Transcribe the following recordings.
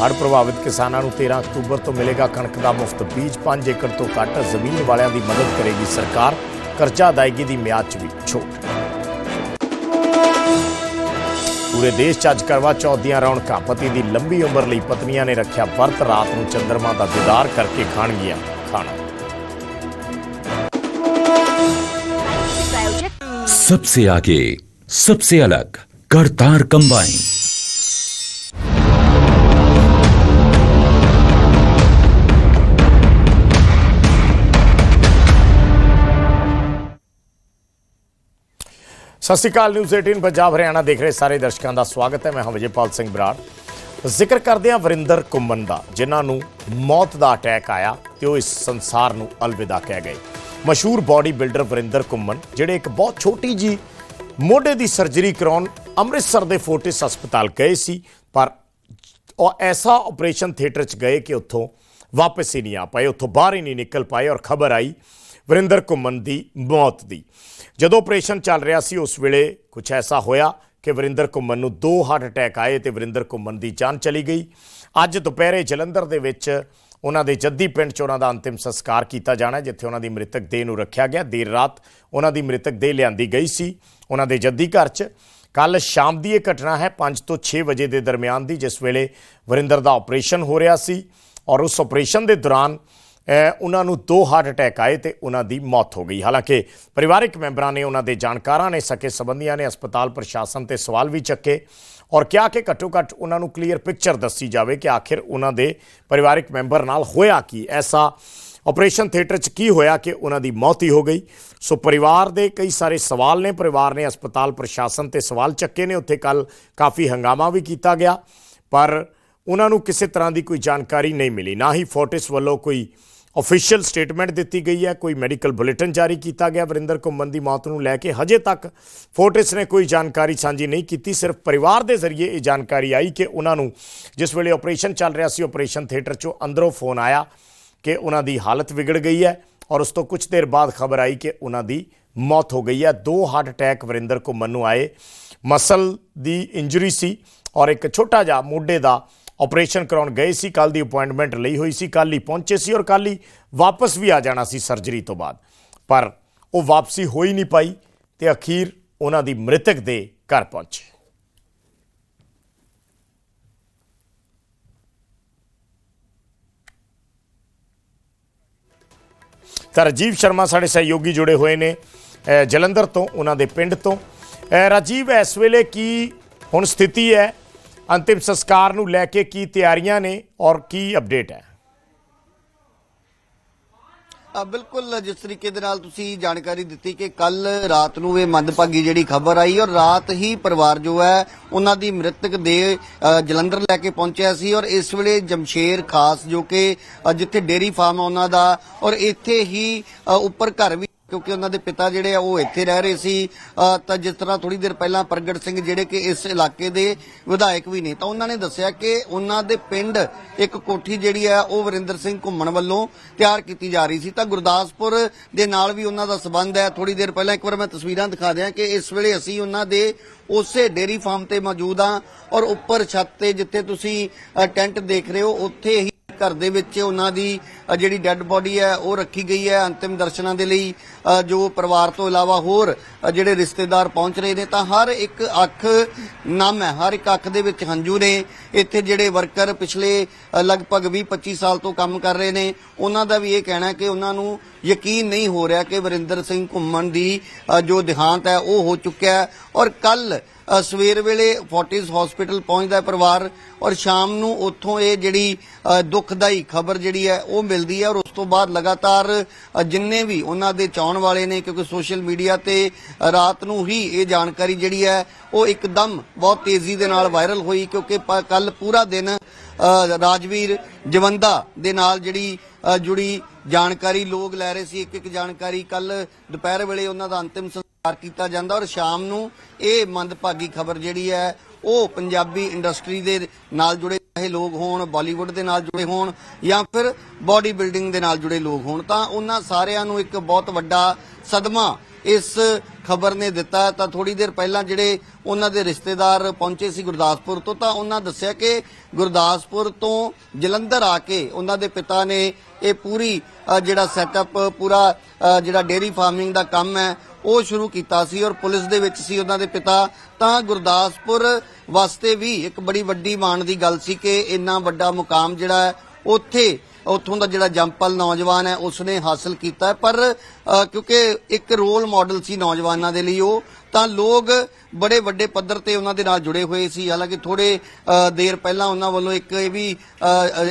ਹੜ੍ਹ ਪ੍ਰਭਾਵਿਤ ਕਿਸਾਨਾਂ ਨੂੰ 13 ਅਕਤੂਬਰ ਤੋਂ ਮਿਲੇਗਾ ਕਣਕ ਦਾ ਮੁਫਤ ਬੀਜ 5 ਏਕੜ ਤੋਂ ਘੱਟ ਜ਼ਮੀਨ ਵਾਲਿਆਂ ਦੀ ਮਦਦ ਕਰੇਗੀ ਸਰਕਾਰ ਕਰਜ਼ਾ ਅਦਾਇਗੀ ਦੀ ਮਿਆਦ 'ਚ ਵੀ ਛੋਟ ਪੂਰੇ ਦੇਸ਼ 'ਚ ਅੱਜ ਕਰਵਾ ਚੌਥ ਦੀਆਂ ਰੌਣਕਾਂ ਪਤੀ ਦੀ ਲੰਬੀ ਉਮਰ ਲਈ ਪਤਨੀਆਂ ਨੇ ਰੱਖਿਆ ਵਰਤ ਰਾਤ ਨੂੰ ਚੰਦਰਮਾ ਦਾ ਦੀਦਾਰ ਕਰਕੇ ਖਾਣਗੀਆਂ ਖਾਣਾ प्रायोजक सबसे आगे सबसे अलग करतार कंबाइन ਸਤਿ ਸ਼੍ਰੀ ਅਕਾਲ, ਨਿਊਜ਼ 18 ਪੰਜਾਬ, ਹਰਿਆਣਾ ਦੇਖ ਰਹੇ ਸਾਰੇ ਦਰਸ਼ਕਾਂ ਦਾ ਸਵਾਗਤ ਹੈ। ਮੈਂ ਹਾਂ ਵਿਜੇਪਾਲ ਸਿੰਘ ਬਰਾੜ। ਜ਼ਿਕਰ ਕਰਦੇ ਹਾਂ ਵਰਿੰਦਰ ਕੁੰਮਨ ਦਾ, ਜਿਨ੍ਹਾਂ ਨੂੰ ਮੌਤ ਦਾ ਅਟੈਕ ਆਇਆ ਤੇ ਉਹ ਇਸ ਸੰਸਾਰ ਨੂੰ ਅਲਵਿਦਾ ਕਹਿ ਗਏ। ਮਸ਼ਹੂਰ ਬਾਡੀ ਬਿਲਡਰ ਵਰਿੰਦਰ ਕੁੰਮਨ ਜਿਹੜੇ ਇੱਕ ਬਹੁਤ ਛੋਟੀ ਜੀ ਮੋਢੇ ਦੀ ਸਰਜਰੀ ਕਰਾਉਣ ਅੰਮ੍ਰਿਤਸਰ ਦੇ ਫੋਰਟਿਸ ਹਸਪਤਾਲ ਗਏ ਸੀ, ਪਰ ਉਹ ਐਸਾ ਆਪਰੇਸ਼ਨ ਥੀਏਟਰ 'ਚ ਗਏ ਕਿ ਉੱਥੋਂ ਵਾਪਸ ਹੀ ਨਹੀਂ ਆ ਪਾਏ, ਉੱਥੋਂ ਬਾਹਰ ਹੀ ਨਹੀਂ ਨਿਕਲ ਪਾਏ ਔਰ ਖਬਰ ਆਈ ਵਰਿੰਦਰ ਘੁੰਮਣ ਦੀ ਮੌਤ ਦੀ। ਜਦੋਂ ਆਪਰੇਸ਼ਨ ਚੱਲ ਰਿਹਾ ਸੀ, ਉਸ ਵੇਲੇ ਕੁਝ ਐਸਾ ਹੋਇਆ ਕਿ ਵਰਿੰਦਰ ਘੁੰਮਣ ਨੂੰ ਦੋ ਹਾਰਟ ਅਟੈਕ ਆਏ ਤੇ ਵਰਿੰਦਰ ਘੁੰਮਣ ਦੀ ਜਾਨ ਚਲੀ ਗਈ। ਅੱਜ ਦੁਪਹਿਰੇ ਜਲੰਧਰ ਦੇ ਵਿੱਚ ਉਹਨਾਂ ਦੇ ਜੱਦੀ ਪਿੰਡ 'ਚ ਉਹਨਾਂ ਦਾ ਅੰਤਿਮ ਸੰਸਕਾਰ ਕੀਤਾ ਜਾਣਾ ਜਿੱਥੇ ਉਹਨਾਂ ਦੀ ਮ੍ਰਿਤਕ ਦੇਹ ਨੂੰ ਰੱਖਿਆ ਗਿਆ। ਦੇਰ ਰਾਤ ਉਹਨਾਂ ਦੀ ਮ੍ਰਿਤਕ ਦੇਹ ਲਿਆਂਦੀ ਗਈ ਸੀ ਉਹਨਾਂ ਦੇ ਜੱਦੀ ਘਰ 'ਚ। ਕੱਲ ਸ਼ਾਮ ਦੀ ਇਹ ਘਟਨਾ ਹੈ 5 ਤੋਂ 6 ਵਜੇ ਦੇ ਦਰਮਿਆਨ ਦੀ, ਜਿਸ ਵੇਲੇ ਵਰਿੰਦਰ ਦਾ ਆਪਰੇਸ਼ਨ ਹੋ ਰਿਹਾ ਸੀ ਔਰ ਉਸ ਆਪਰੇਸ਼ਨ ਦੇ ਦੌਰਾਨ ਉਹਨਾਂ ਨੂੰ ਦੋ ਹਾਰਟ ਅਟੈਕ ਆਏ ਤੇ ਉਹਨਾਂ ਦੀ ਮੌਤ ਹੋ ਗਈ। ਹਾਲਾਂਕਿ ਪਰਿਵਾਰਕ ਮੈਂਬਰਾਂ ਨੇ ਉਹਨਾਂ ਦੇ ਜਾਣਕਾਰਾਂ ਨੇ ਸਕੇ ਸੰਬੰਧੀਆਂ ਨੇ ਹਸਪਤਾਲ ਪ੍ਰਸ਼ਾਸਨ ਤੇ ਸਵਾਲ ਵੀ ਚੱਕੇ ਔਰ ਕਿਹਾ ਕਿ ਘੱਟੋ ਘੱਟ ਉਹਨਾਂ ਨੂੰ ਕਲੀਅਰ ਪਿਕਚਰ ਦੱਸੀ ਜਾਵੇ ਕਿ ਆਖਿਰ ਉਹਨਾਂ ਦੇ ਪਰਿਵਾਰਕ ਮੈਂਬਰ ਨਾਲ ਹੋਇਆ ਕੀ। ਐਸਾ ਆਪਰੇਸ਼ਨ ਥੀਏਟਰ 'ਚ ਕੀ ਹੋਇਆ ਕਿ ਉਹਨਾਂ ਦੀ ਮੌਤ ਹੀ ਹੋ ਗਈ? ਸੋ ਪਰਿਵਾਰ ਦੇ ਕਈ ਸਾਰੇ ਸਵਾਲ ਨੇ, ਪਰਿਵਾਰ ਨੇ ਹਸਪਤਾਲ ਪ੍ਰਸ਼ਾਸਨ ਤੇ ਸਵਾਲ ਚੱਕੇ ਨੇ, ਉੱਥੇ ਕੱਲ ਕਾਫੀ ਹੰਗਾਮਾ ਵੀ ਕੀਤਾ ਗਿਆ, ਪਰ ਉਹਨਾਂ ਨੂੰ ਕਿਸੇ ਤਰ੍ਹਾਂ ਦੀ ਕੋਈ ਜਾਣਕਾਰੀ ਨਹੀਂ ਮਿਲੀ। ਨਾ ਹੀ ਫੋਰਟਿਸ ਵੱਲੋਂ ਕੋਈ ਅਫੀਸ਼ੀਅਲ ਸਟੇਟਮੈਂਟ ਦਿੱਤੀ ਗਈ ਹੈ। ਕੋਈ ਮੈਡੀਕਲ ਬੁਲੇਟਿਨ ਜਾਰੀ ਕੀਤਾ ਗਿਆ। ਵਰਿੰਦਰ ਘੁੰਮਣ ਦੀ ਮੌਤ ਨੂੰ ਲੈ ਕੇ ਹਜੇ ਤੱਕ ਫੋਰਟਿਸ ਨੇ ਕੋਈ ਜਾਣਕਾਰੀ ਸਾਂਝੀ ਨਹੀਂ ਕੀਤੀ। ਸਿਰਫ ਪਰਿਵਾਰ ਦੇ ਜ਼ਰੀਏ ਇਹ ਜਾਣਕਾਰੀ ਆਈ ਕਿ ਉਹਨਾਂ ਨੂੰ ਜਿਸ ਵੇਲੇ ਆਪਰੇਸ਼ਨ ਚੱਲ ਰਿਹਾ ਸੀ ਆਪਰੇਸ਼ਨ ਥੀਏਟਰ 'ਚੋਂ ਅੰਦਰੋਂ ਫੋਨ ਆਇਆ ਕਿ ਉਹਨਾਂ ਦੀ ਹਾਲਤ ਵਿਗੜ ਗਈ ਹੈ ਔਰ ਉਸ ਤੋਂ ਕੁਝ ਦੇਰ ਬਾਅਦ ਖਬਰ ਆਈ ਕਿ ਉਹਨਾਂ ਦੀ ਮੌਤ ਹੋ ਗਈ ਹੈ। ਦੋ ਹਾਰਟ ਅਟੈਕ ਵਰਿੰਦਰ ਘੁੰਮਣ ਨੂੰ ਆਏ। ਮਸਲ ਦੀ ਇੰਜਰੀ ਸੀ ਔਰ ਇੱਕ ਛੋਟਾ ਜਿਹਾ ਮੋਢੇ ਦਾ ਆਪਰੇਸ਼ਨ ਕਰਾਉਣ ਗਏ ਸੀ ਕੱਲ ਦੀ ਅਪਾਇੰਟਮੈਂਟ ਲਈ ਹੋਈ ਸੀ ਕੱਲ ਹੀ ਪਹੁੰਚੇ ਸੀ ਔਰ ਕੱਲ ਹੀ ਵਾਪਸ ਵੀ ਆ ਜਾਣਾ ਸੀ ਸਰਜਰੀ ਤੋਂ ਬਾਅਦ। ਪਰ ਉਹ ਵਾਪਸੀ ਹੋ ਹੀ ਨਹੀਂ ਪਾਈ ਤੇ ਅਖੀਰ ਉਹਨਾਂ ਦੀ ਮ੍ਰਿਤਕ ਦੇ ਘਰ ਪਹੁੰਚੇ। ਤਾਂ ਰਾਜੀਵ ਸ਼ਰਮਾ ਸਾਡੇ ਸਹਿਯੋਗੀ ਜੁੜੇ ਹੋਏ ਨੇ ਜਲੰਧਰ ਤੋਂ, ਉਹਨਾਂ ਦੇ ਪਿੰਡ ਤੋਂ। ਰਾਜੀਵ, ਇਸ ਵੇਲੇ ਕੀ ਹੁਣ ਸਥਿਤੀ ਹੈ? ਅੰਤਿਮ ਸੰਸਕਾਰ ਨੂੰ ਲੈ ਕੇ ਕੀ ਤਿਆਰੀਆਂ ਨੇ ਔਰ ਕੀ ਅਪਡੇਟ ਹੈ? ਬਿਲਕੁਲ, ਜਿਸ ਤਰੀਕੇ ਦੇ ਨਾਲ ਤੁਸੀਂ ਜਾਣਕਾਰੀ ਦਿੱਤੀ ਕਿ ਕੱਲ ਰਾਤ ਨੂੰ ਇਹ ਮੰਦਭਾਗੀ ਜਿਹੜੀ ਖਬਰ ਆਈ ਔਰ ਰਾਤ ਹੀ ਪਰਿਵਾਰ ਜੋ ਹੈ, ਉਹਨਾਂ ਦੀ ਮ੍ਰਿਤਕ ਦੇ ਜਲੰਧਰ ਲੈ ਕੇ ਪਹੁੰਚਿਆ ਸੀ ਔਰ ਇਸ ਵੇਲੇ ਜਮਸ਼ੇਰ ਖਾਸ ਜੋ ਕਿ ਜਿੱਥੇ ਡੇਰੀ ਫਾਰਮ ਉਹਨਾਂ ਦਾ ਔਰ ਇੱਥੇ ਹੀ ਉੱਪਰ ਘਰ ਵੀ ਕਿਉਂਕਿ ਉਹਨਾਂ ਦੇ ਪਿਤਾ ਜਿਹੜੇ ਆ, ਉਹ ਇੱਥੇ ਰਹਿ ਰਹੇ ਸੀ। ਤਾਂ ਜਿਸ ਤਰ੍ਹਾਂ ਥੋੜੀ ਦੇਰ ਪਹਿਲਾਂ ਪ੍ਰਗਟ ਸਿੰਘ ਜਿਹੜੇ ਕਿ ਇਸ ਇਲਾਕੇ ਦੇ ਵਿਧਾਇਕ ਵੀ ਨੇ, ਤਾਂ ਉਹਨਾਂ ਨੇ ਦੱਸਿਆ ਕਿ ਉਹਨਾਂ ਦੇ ਪਿੰਡ ਇੱਕ ਕੋਠੀ ਜਿਹੜੀ ਆ, ਉਹ ਵਰਿੰਦਰ ਸਿੰਘ ਘੁੰਮਣ ਵੱਲੋਂ ਤਿਆਰ ਕੀਤੀ ਜਾ ਰਹੀ ਸੀ। ਤਾਂ ਗੁਰਦਾਸਪੁਰ ਦੇ ਨਾਲ ਵੀ ਉਹਨਾਂ ਦਾ ਸਬੰਧ ਹੈ। ਥੋੜੀ ਦੇਰ ਪਹਿਲਾਂ ਇੱਕ ਵਾਰ ਮੈਂ ਤਸਵੀਰਾਂ ਦਿਖਾ ਦਿਆਂ ਕਿ ਇਸ ਵੇਲੇ ਅਸੀਂ ਉਹਨਾਂ ਦੇ ਉਸੇ ਡੇਰੀ ਫਾਰਮ ਤੇ ਮੌਜੂਦ ਹਾਂ ਔਰ ਉੱਪਰ ਛੱਤ ਤੇ ਜਿੱਥੇ ਤੁਸੀਂ ਟੈਂਟ ਦੇਖ ਰਹੇ ਹੋ, ਉੱਥੇ ਹੀ ਘਰ ਦੇ ਵਿੱਚ ਉਹਨਾਂ ਦੀ ਜਿਹੜੀ ਡੈੱਡ ਬੋਡੀ ਹੈ, ਉਹ ਰੱਖੀ ਗਈ ਹੈ ਅੰਤਿਮ ਦਰਸ਼ਨਾਂ ਦੇ ਲਈ। ਜੋ ਪਰਿਵਾਰ ਤੋਂ ਇਲਾਵਾ ਹੋਰ ਜਿਹੜੇ ਰਿਸ਼ਤੇਦਾਰ ਪਹੁੰਚ ਰਹੇ ਨੇ, ਤਾਂ ਹਰ ਇੱਕ ਅੱਖ ਨਮ ਹੈ, ਹਰ ਇੱਕ ਅੱਖ ਦੇ ਵਿੱਚ ਹੰਝੂ ਨੇ। ਇੱਥੇ ਜਿਹੜੇ ਵਰਕਰ ਪਿਛਲੇ ਲਗਭਗ 20-25 ਸਾਲ ਤੋਂ ਕੰਮ ਕਰ ਰਹੇ ਨੇ, ਉਹਨਾਂ ਦਾ ਵੀ ਇਹ ਕਹਿਣਾ ਕਿ ਉਹਨਾਂ ਨੂੰ ਯਕੀਨ ਨਹੀਂ ਹੋ ਰਿਹਾ ਕਿ ਵਰਿੰਦਰ ਸਿੰਘ ਘੁੰਮਣ ਦੀ ਜੋ ਦੇਹਾਂਤ ਹੈ, ਉਹ ਹੋ ਚੁੱਕਿਆ ਔਰ ਕੱਲ ਸਵੇਰ ਵੇਲੇ ਫੋਰਟਿਸ ਹਸਪੀਟਲ ਪਹੁੰਚਦਾ ਪਰਿਵਾਰ ਔਰ ਸ਼ਾਮ ਨੂੰ ਉੱਥੋਂ ਇਹ ਜਿਹੜੀ ਅ, ਦੁਖਦਾਈ ਖਬਰ ਜਿਹੜੀ ਹੈ ਉਹ ਮਿਲਦੀ ਹੈ ਔਰ ਉਸ ਤੋਂ ਬਾਅਦ ਲਗਾਤਾਰ ਜਿੰਨੇ ਵੀ ਉਹਨਾਂ ਦੇ ਚਾਹਣ ਵਾਲੇ ਨੇ ਕਿਉਂਕਿ ਸੋਸ਼ਲ ਮੀਡੀਆ ਤੇ ਰਾਤ ਨੂੰ ਹੀ ਇਹ ਜਾਣਕਾਰੀ ਜਿਹੜੀ ਹੈ ਉਹ ਇੱਕਦਮ ਬਹੁਤ ਤੇਜ਼ੀ ਦੇ ਨਾਲ ਵਾਇਰਲ ਹੋਈ ਕਿਉਂਕਿ ਕੱਲ ਪੂਰਾ ਦਿਨ ਰਾਜਵੀਰ ਜਵੰਦਾ ਦੇ ਨਾਲ ਜਿਹੜੀ ਜੁੜੀ ਜਾਣਕਾਰੀ ਲੋਕ ਲੈ ਰਹੇ ਸੀ ਇੱਕ ਇੱਕ ਜਾਣਕਾਰੀ ਕੱਲ ਦੁਪਹਿਰ ਵੇਲੇ ਉਹਨਾਂ ਦਾ ਅੰਤਿਮ ਕੀਤਾ ਜਾਂਦਾ ਔਰ ਸ਼ਾਮ ਨੂੰ ਇਹ ਮੰਦਭਾਗੀ ਖਬਰ ਜਿਹੜੀ ਹੈ, ਉਹ ਪੰਜਾਬੀ ਇੰਡਸਟਰੀ ਦੇ ਨਾਲ ਜੁੜੇ ਚਾਹੇ ਲੋਕ ਹੋਣ, ਬਾਲੀਵੁੱਡ ਦੇ ਨਾਲ ਜੁੜੇ ਹੋਣ ਜਾਂ ਫਿਰ ਬਾਡੀ ਬਿਲਡਿੰਗ ਦੇ ਨਾਲ ਜੁੜੇ ਲੋਕ ਹੋਣ, ਤਾਂ ਉਹਨਾਂ ਸਾਰਿਆਂ ਨੂੰ ਇੱਕ ਬਹੁਤ ਵੱਡਾ ਸਦਮਾ ਇਸ ਖਬਰ ਨੇ ਦਿੱਤਾ। ਤਾਂ ਥੋੜੀ ਦੇਰ ਪਹਿਲਾਂ ਜਿਹੜੇ ਉਹਨਾਂ ਦੇ ਰਿਸ਼ਤੇਦਾਰ ਪਹੁੰਚੇ ਸੀ ਗੁਰਦਾਸਪੁਰ ਤੋਂ, ਤਾਂ ਉਹਨਾਂ ਦੱਸਿਆ ਕਿ ਗੁਰਦਾਸਪੁਰ ਤੋਂ ਜਲੰਧਰ ਆ ਕੇ ਉਹਨਾਂ ਦੇ ਪਿਤਾ ਨੇ ਇਹ ਪੂਰੀ ਜਿਹੜਾ ਸੈਟਅਪ ਪੂਰਾ ਜਿਹੜਾ ਡੇਅਰੀ ਫਾਰਮਿੰਗ ਦਾ ਕੰਮ ਹੈ ਉਹ ਸ਼ੁਰੂ ਕੀਤਾ ਸੀ ਔਰ ਪੁਲਿਸ ਦੇ ਵਿੱਚ ਸੀ ਉਹਨਾਂ ਦੇ ਪਿਤਾ। ਤਾਂ ਗੁਰਦਾਸਪੁਰ ਵਾਸਤੇ ਵੀ ਇੱਕ ਬੜੀ ਵੱਡੀ ਮਾਣ ਦੀ ਗੱਲ ਸੀ ਕਿ ਇੰਨਾ ਵੱਡਾ ਮੁਕਾਮ ਜਿਹੜਾ ਹੈ, ਉੱਥੇ, ਉੱਥੋਂ ਦਾ ਜਿਹੜਾ ਜੰਪਲ ਨੌਜਵਾਨ ਹੈ, ਉਸਨੇ ਹਾਸਲ ਕੀਤਾ ਪਰ ਕਿਉਂਕਿ ਇੱਕ ਰੋਲ ਮਾਡਲ ਸੀ ਨੌਜਵਾਨਾਂ ਦੇ ਲਈ ਉਹ, ਤਾਂ ਲੋਕ ਬੜੇ ਵੱਡੇ ਪੱਧਰ ਤੇ ਉਹਨਾਂ ਦੇ ਨਾਲ ਜੁੜੇ ਹੋਏ ਸੀ। ਹਾਲਾਂਕਿ ਥੋੜੇ ਦੇਰ ਪਹਿਲਾਂ ਉਹਨਾਂ ਵੱਲੋਂ ਇੱਕ ਇਹ ਵੀ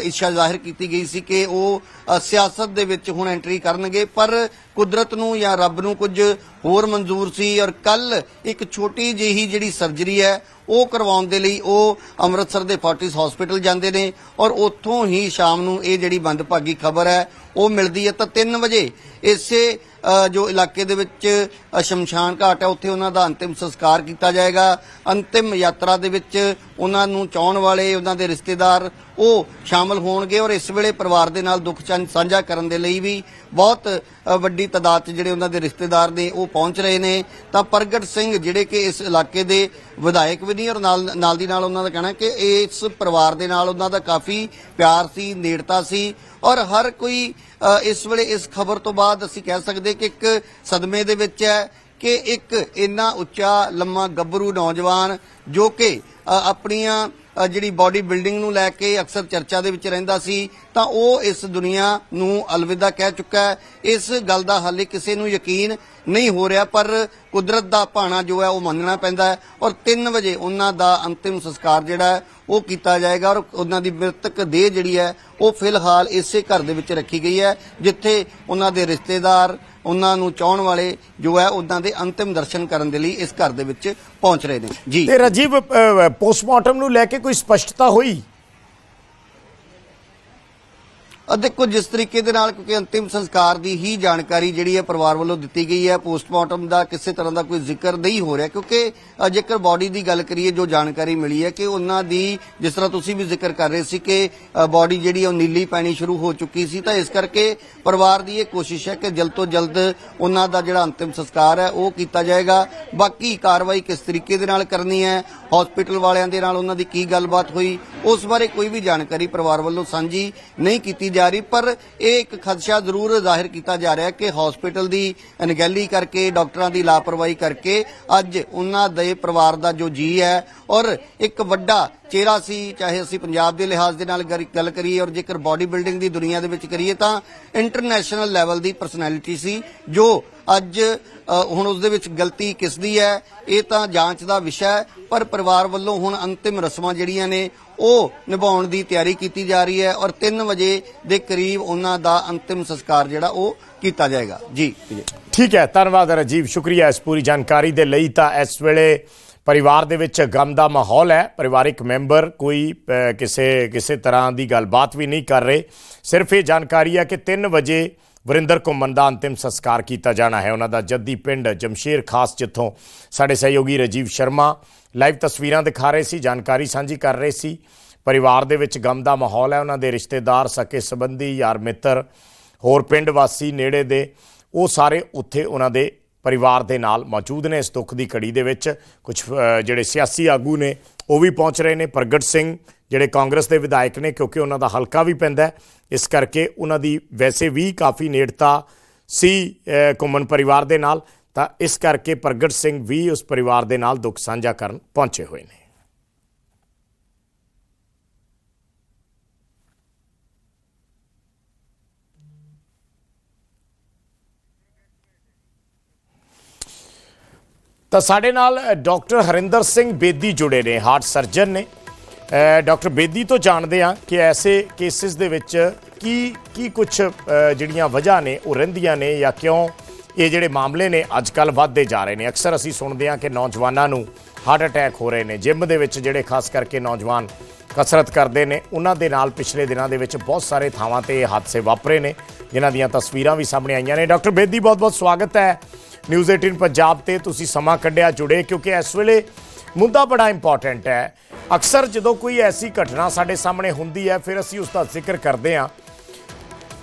ਇੱਛਾ ਜ਼ਾਹਿਰ ਕੀਤੀ ਗਈ ਸੀ ਕਿ ਉਹ ਸਿਆਸਤ ਦੇ ਵਿੱਚ ਹੁਣ ਐਂਟਰੀ ਕਰਨਗੇ। ਪਰ ਕੁਦਰਤ ਨੂੰ ਜਾਂ ਰੱਬ ਨੂੰ ਕੁਝ ਹੋਰ ਮਨਜ਼ੂਰ ਸੀ ਔਰ ਕੱਲ ਇੱਕ ਛੋਟੀ ਜਿਹੀ ਜਿਹੜੀ ਸਰਜਰੀ ਹੈ, ਉਹ ਕਰਵਾਉਣ ਦੇ ਲਈ ਉਹ ਅੰਮ੍ਰਿਤਸਰ ਦੇ ਫੋਰਟਿਸ ਹਸਪੀਟਲ ਜਾਂਦੇ ਨੇ ਔਰ ਉੱਥੋਂ ਹੀ ਸ਼ਾਮ ਨੂੰ ਇਹ ਜਿਹੜੀ ਮੰਦਭਾਗੀ ਖਬਰ ਹੈ ਉਹ ਮਿਲਦੀ ਹੈ ਤਾਂ 3 ਵਜੇ। ਇਸੇ ਜੋ ਇਲਾਕੇ ਦੇ ਵਿੱਚ ਸ਼ਮਸ਼ਾਨ ਘਾਟ ਹੈ, ਉੱਥੇ ਉਹਨਾਂ ਦਾ ਅੰਤਿਮ ਸੰਸਕਾਰ ਕੀਤਾ ਜਾਏਗਾ। ਅੰਤਿਮ ਯਾਤਰਾ ਦੇ ਵਿੱਚ ਉਹਨਾਂ ਨੂੰ ਚਾਹਣ ਵਾਲੇ, ਉਹਨਾਂ ਦੇ ਰਿਸ਼ਤੇਦਾਰ ਉਹ ਸ਼ਾਮਲ ਹੋਣਗੇ ਔਰ ਇਸ ਵੇਲੇ ਪਰਿਵਾਰ ਦੇ ਨਾਲ ਦੁੱਖ ਚੰਨ ਸਾਂਝਾ ਕਰਨ ਦੇ ਲਈ ਵੀ ਬਹੁਤ ਵੱਡੀ ਤਾਦਾਦ 'ਚ ਜਿਹੜੇ ਉਹਨਾਂ ਦੇ ਰਿਸ਼ਤੇਦਾਰ ਨੇ ਉਹ ਪਹੁੰਚ ਰਹੇ ਨੇ। ਤਾਂ ਪ੍ਰਗਟ ਸਿੰਘ ਜਿਹੜੇ ਕਿ ਇਸ ਇਲਾਕੇ ਦੇ ਵਿਧਾਇਕ ਵੀ ਨਹੀਂ ਔਰ ਨਾਲ ਨਾਲ ਦੀ ਨਾਲ ਉਹਨਾਂ ਦਾ ਕਹਿਣਾ ਕਿ ਇਸ ਪਰਿਵਾਰ ਦੇ ਨਾਲ ਉਹਨਾਂ ਦਾ ਕਾਫੀ ਪਿਆਰ ਸੀ, ਨੇੜਤਾ ਸੀ ਔਰ ਹਰ ਕੋਈ ਇਸ ਵੇਲੇ ਇਸ ਖਬਰ ਤੋਂ ਬਾਅਦ ਅਸੀਂ ਕਹਿ ਸਕਦੇ ਕਿ ਇੱਕ ਸਦਮੇ ਦੇ ਵਿੱਚ ਹੈ ਕਿ ਇੱਕ ਇੰਨਾ ਉੱਚਾ ਲੰਮਾ ਗੱਭਰੂ ਨੌਜਵਾਨ ਜੋ ਕਿ ਆਪਣੀਆਂ ਜਿਹੜੀ ਬਾਡੀ ਬਿਲਡਿੰਗ ਨੂੰ ਲੈ ਕੇ ਅਕਸਰ ਚਰਚਾ ਦੇ ਵਿੱਚ ਰਹਿੰਦਾ ਸੀ, ਤਾਂ ਉਹ ਇਸ ਦੁਨੀਆ ਨੂੰ ਅਲਵਿਦਾ ਕਹਿ ਚੁੱਕਾ ਹੈ। ਇਸ ਗੱਲ ਦਾ ਹਾਲੇ ਕਿਸੇ ਨੂੰ ਯਕੀਨ ਨਹੀਂ ਹੋ ਰਿਹਾ, ਪਰ ਕੁਦਰਤ ਦਾ ਭਾਣਾ ਜੋ ਹੈ ਉਹ ਮੰਨਣਾ ਪੈਂਦਾ ਹੈ ਔਰ 3 ਵਜੇ ਉਹਨਾਂ ਦਾ ਅੰਤਿਮ ਸੰਸਕਾਰ ਜਿਹੜਾ ਹੈ, ਉਹ ਕੀਤਾ ਜਾਏਗਾ ਔਰ ਉਹਨਾਂ ਦੀ ਮ੍ਰਿਤਕ ਦੇਹ ਜਿਹੜੀ ਹੈ, ਉਹ ਫਿਲਹਾਲ ਇਸੇ ਘਰ ਦੇ ਵਿੱਚ ਰੱਖੀ ਗਈ ਹੈ, ਜਿੱਥੇ ਉਹਨਾਂ ਦੇ ਰਿਸ਼ਤੇਦਾਰ ਉਹਨਾਂ ਨੂੰ ਚਾਹਣ ਵਾਲੇ ਜੋ ਹੈ ਉਹਨਾਂ ਦੇ ਅੰਤਿਮ ਦਰਸ਼ਨ ਕਰਨ ਦੇ ਲਈ ਇਸ ਘਰ ਦੇ ਵਿੱਚ ਪਹੁੰਚ ਰਹੇ ਨੇ। ਜੀ। ਤੇ ਰਾਜੀਵ ਪੋਸਟਮਾਰਟਮ ਨੂੰ ਲੈ ਕੇ ਕੋਈ ਸਪਸ਼ਟਤਾ ਹੋਈ? ਅ ਦੇਖੋ, ਜਿਸ ਤਰੀਕੇ ਦੇ ਨਾਲ ਕਿਉਂਕਿ ਅੰਤਿਮ ਸੰਸਕਾਰ ਦੀ ਹੀ ਜਾਣਕਾਰੀ ਜਿਹੜੀ ਹੈ ਪਰਿਵਾਰ ਵੱਲੋਂ ਦਿੱਤੀ ਗਈ ਹੈ, ਪੋਸਟਮਾਰਟਮ ਦਾ ਕਿਸੇ ਤਰ੍ਹਾਂ ਦਾ ਕੋਈ ਜ਼ਿਕਰ ਨਹੀਂ ਹੋ ਰਿਹਾ ਕਿਉਂਕਿ ਜੇਕਰ ਬਾਡੀ ਦੀ ਗੱਲ ਕਰੀਏ, ਜੋ ਜਾਣਕਾਰੀ ਮਿਲੀ ਹੈ ਕਿ ਉਹਨਾਂ ਦੀ ਜਿਸ ਤਰ੍ਹਾਂ ਤੁਸੀਂ ਵੀ ਜ਼ਿਕਰ ਕਰ ਰਹੇ ਸੀ ਕਿ ਬਾਡੀ ਜਿਹੜੀ ਉਹ ਨੀਲੀ ਪੈਣੀ ਸ਼ੁਰੂ ਹੋ ਚੁੱਕੀ ਸੀ, ਤਾਂ ਇਸ ਕਰਕੇ ਪਰਿਵਾਰ ਦੀ ਇਹ ਕੋਸ਼ਿਸ਼ ਹੈ ਕਿ ਜਲਦ ਤੋਂ ਜਲਦ ਉਹਨਾਂ ਦਾ ਜਿਹੜਾ ਅੰਤਿਮ ਸੰਸਕਾਰ ਹੈ ਉਹ ਕੀਤਾ ਜਾਏਗਾ। ਬਾਕੀ ਕਾਰਵਾਈ ਕਿਸ ਤਰੀਕੇ ਦੇ ਨਾਲ ਕਰਨੀ ਹੈ ਹਸਪੀਟਲ ਵਾਲਿਆਂ ਦੇ ਨਾਲ ਉਹਨਾਂ ਦੀ ਕੀ ਗੱਲਬਾਤ ਹੋਈ, ਉਸ ਬਾਰੇ ਕੋਈ ਵੀ ਜਾਣਕਾਰੀ ਪਰਿਵਾਰ ਵੱਲੋਂ ਸਾਂਝੀ ਨਹੀਂ ਕੀਤੀ ਜਾ ਰਹੀ, ਪਰ ਇਹ ਇੱਕ ਖਦਸ਼ਾ ਜ਼ਰੂਰ ਜ਼ਾਹਿਰ ਕੀਤਾ ਜਾ ਰਿਹਾ ਕਿ ਹਸਪੀਟਲ ਦੀ ਅਣਗਹਿਲੀ ਕਰਕੇ, ਡਾਕਟਰਾਂ ਦੀ ਲਾਪਰਵਾਹੀ ਕਰਕੇ ਅੱਜ ਉਹਨਾਂ ਦੇ ਪਰਿਵਾਰ ਦਾ ਜੋ ਜੀ ਹੈ ਔਰ ਇੱਕ ਵੱਡਾ ਚਿਹਰਾ ਸੀ, ਚਾਹੇ ਅਸੀਂ ਪੰਜਾਬ ਦੇ ਲਿਹਾਜ਼ ਦੇ ਨਾਲ ਗੱਲ ਕਰੀਏ ਔਰ ਜੇਕਰ ਬਾਡੀ ਬਿਲਡਿੰਗ ਦੀ ਦੁਨੀਆ ਦੇ ਵਿੱਚ ਕਰੀਏ ਤਾਂ ਇੰਟਰਨੈਸ਼ਨਲ ਲੈਵਲ ਦੀ ਪਰਸਨੈਲਿਟੀ ਸੀ, ਜੋ ਅੱਜ ਹੁਣ ਉਸ ਦੇ ਵਿੱਚ ਗਲਤੀ ਕਿਸ ਦੀ ਹੈ, ਇਹ ਤਾਂ ਜਾਂਚ ਦਾ ਵਿਸ਼ਾ ਹੈ, ਪਰ ਪਰਿਵਾਰ ਵੱਲੋਂ ਹੁਣ ਅੰਤਿਮ ਰਸਮਾਂ ਜਿਹੜੀਆਂ ਨੇ, ਉਹ ਨਿਭਾਉਣ ਦੀ ਤਿਆਰੀ ਕੀਤੀ ਜਾ ਰਹੀ ਹੈ ਔਰ 3 ਵਜੇ ਦੇ ਕਰੀਬ ਉਹਨਾਂ ਦਾ ਅੰਤਿਮ ਸੰਸਕਾਰ ਜਿਹੜਾ ਉਹ ਕੀਤਾ ਜਾਏਗਾ। ਜੀ ਠੀਕ ਹੈ, ਧੰਨਵਾਦ ਰਾਜੀਵ, ਸ਼ੁਕਰੀਆ ਇਸ ਪੂਰੀ ਜਾਣਕਾਰੀ ਦੇ ਲਈ। ਤਾਂ ਇਸ ਵੇਲੇ ਪਰਿਵਾਰ ਦੇ ਵਿੱਚ ਗਮ ਦਾ ਮਾਹੌਲ ਹੈ, ਪਰਿਵਾਰਿਕ ਮੈਂਬਰ ਕੋਈ ਕਿਸੇ ਕਿਸੇ ਤਰ੍ਹਾਂ ਦੀ ਗੱਲਬਾਤ ਵੀ ਨਹੀਂ ਕਰ ਰਹੇ। ਸਿਰਫ ਇਹ ਜਾਣਕਾਰੀ ਹੈ ਕਿ 3 ਵਜੇ ਵਰਿੰਦਰ ਘੁੰਮਣ ਦਾ ਅੰਤਿਮ ਸੰਸਕਾਰ ਕੀਤਾ ਜਾਣਾ ਹੈ। ਉਹਨਾਂ ਦਾ ਜੱਦੀ ਪਿੰਡ ਜਮਸ਼ੇਰ ਖਾਸ ਜਿੱਥੋਂ ਸਾਡੇ ਸਹਿਯੋਗੀ ਰਾਜੀਵ ਸ਼ਰਮਾ ਲਾਈਵ ਤਸਵੀਰਾਂ ਦਿਖਾ ਰਹੇ ਸੀ, ਜਾਣਕਾਰੀ ਸਾਂਝੀ ਕਰ ਰਹੇ ਸੀ। ਪਰਿਵਾਰ ਦੇ ਵਿੱਚ ਗਮ ਦਾ ਮਾਹੌਲ ਹੈ। ਉਹਨਾਂ ਦੇ ਰਿਸ਼ਤੇਦਾਰ, ਸਕੇ ਸੰਬੰਧੀ, ਯਾਰ ਮਿੱਤਰ, ਹੋਰ ਪਿੰਡ ਵਾਸੀ, ਨੇੜੇ ਦੇ, ਉਹ ਸਾਰੇ ਉੱਥੇ ਉਹਨਾਂ ਦੇ ਪਰਿਵਾਰ ਦੇ ਨਾਲ ਮੌਜੂਦ ਨੇ ਇਸ ਦੁੱਖ ਦੀ ਘੜੀ ਦੇ ਵਿੱਚ। ਕੁਝ ਜਿਹੜੇ ਸਿਆਸੀ ਆਗੂ ਨੇ ਉਹ ਵੀ ਪਹੁੰਚ ਰਹੇ ਨੇ। ਪ੍ਰਗਟ ਸਿੰਘ ਜਿਹੜੇ ਕਾਂਗਰਸ ਦੇ ਵਿਧਾਇਕ ਨੇ ਕਿਉਂਕਿ ਉਹਨਾਂ ਦਾ ਹਲਕਾ ਵੀ ਪੈਂਦਾ ਇਸ ਕਰਕੇ ਉਹਨਾਂ ਦੀ ਵੈਸੇ ਵੀ ਕਾਫੀ ਨੇੜਤਾ ਸੀ ਅ, ਘੁੰਮਣ ਪਰਿਵਾਰ ਦੇ ਨਾਲ। ਤਾਂ ਇਸ ਕਰਕੇ ਪ੍ਰਗਟ ਸਿੰਘ ਵੀ ਉਸ ਪਰਿਵਾਰ ਦੇ ਨਾਲ ਦੁੱਖ ਸਾਂਝਾ ਕਰਨ ਪਹੁੰਚੇ ਹੋਏ ਨੇ। ਤਾਂ ਸਾਡੇ ਨਾਲ ਅ, ਡਾਕਟਰ ਹਰਿੰਦਰ ਸਿੰਘ ਬੇਦੀ ਜੁੜੇ ਨੇ ਹਾਰਟ ਸਰਜਨ ਨੇ। ਡਾਕਟਰ ਬੇਦੀ ਤੋਂ ਜਾਣਦੇ ਆ ਕਿ ਐਸੇ ਕੇਸਿਸ ਦੇ ਵਿੱਚ ਕੀ ਕੀ ਕੁਝ ਜਿਹੜੀਆਂ ਵਜ੍ਹਾ ਨੇ ਉਹ ਰਹਿੰਦੀਆਂ ਨੇ ਜਾਂ ਕਿਉਂ ਇਹ ਜਿਹੜੇ ਮਾਮਲੇ ਨੇ ਅੱਜ ਕੱਲ ਵੱਧਦੇ ਜਾ ਰਹੇ ਨੇ। ਅਕਸਰ ਅਸੀਂ ਸੁਣਦੇ ਆ ਕਿ ਨੌਜਵਾਨਾਂ ਨੂੰ ਹਾਰਟ ਅਟੈਕ ਹੋ ਰਹੇ ਨੇ। ਜਿਮ ਦੇ ਵਿੱਚ ਜਿਹੜੇ ਖਾਸ ਕਰਕੇ ਨੌਜਵਾਨ ਕਸਰਤ ਕਰਦੇ ਨੇ ਉਹਨਾਂ ਦੇ ਨਾਲ ਪਿਛਲੇ ਦਿਨਾਂ ਦੇ ਵਿੱਚ ਬਹੁਤ ਸਾਰੇ ਥਾਵਾਂ ਤੇ ਇਹ ਹਾਦਸੇ ਵਾਪਰੇ ਨੇ ਜਿਨ੍ਹਾਂ ਦੀਆਂ ਤਸਵੀਰਾਂ ਵੀ ਸਾਹਮਣੇ ਆਈਆਂ ਨੇ। ਡਾਕਟਰ ਬੇਦੀ ਬਹੁਤ ਬਹੁਤ ਸਵਾਗਤ ਹੈ। ਨਿਊਜ਼ 18 ਪੰਜਾਬ ਤੇ ਤੁਸੀਂ ਸਮਾਂ ਕੱਢਿਆ ਜੁੜੇ, ਕਿਉਂਕਿ ਇਸ ਵੇਲੇ ਮੁੱਦਾ ਬੜਾ ਇੰਪੋਰਟੈਂਟ ਹੈ। ਅਕਸਰ ਜਦੋਂ ਕੋਈ ਐਸੀ ਘਟਨਾ ਸਾਡੇ ਸਾਹਮਣੇ ਹੁੰਦੀ ਹੈ, ਫਿਰ ਅਸੀਂ ਉਸ ਦਾ ਜ਼ਿਕਰ ਕਰਦੇ ਹਾਂ।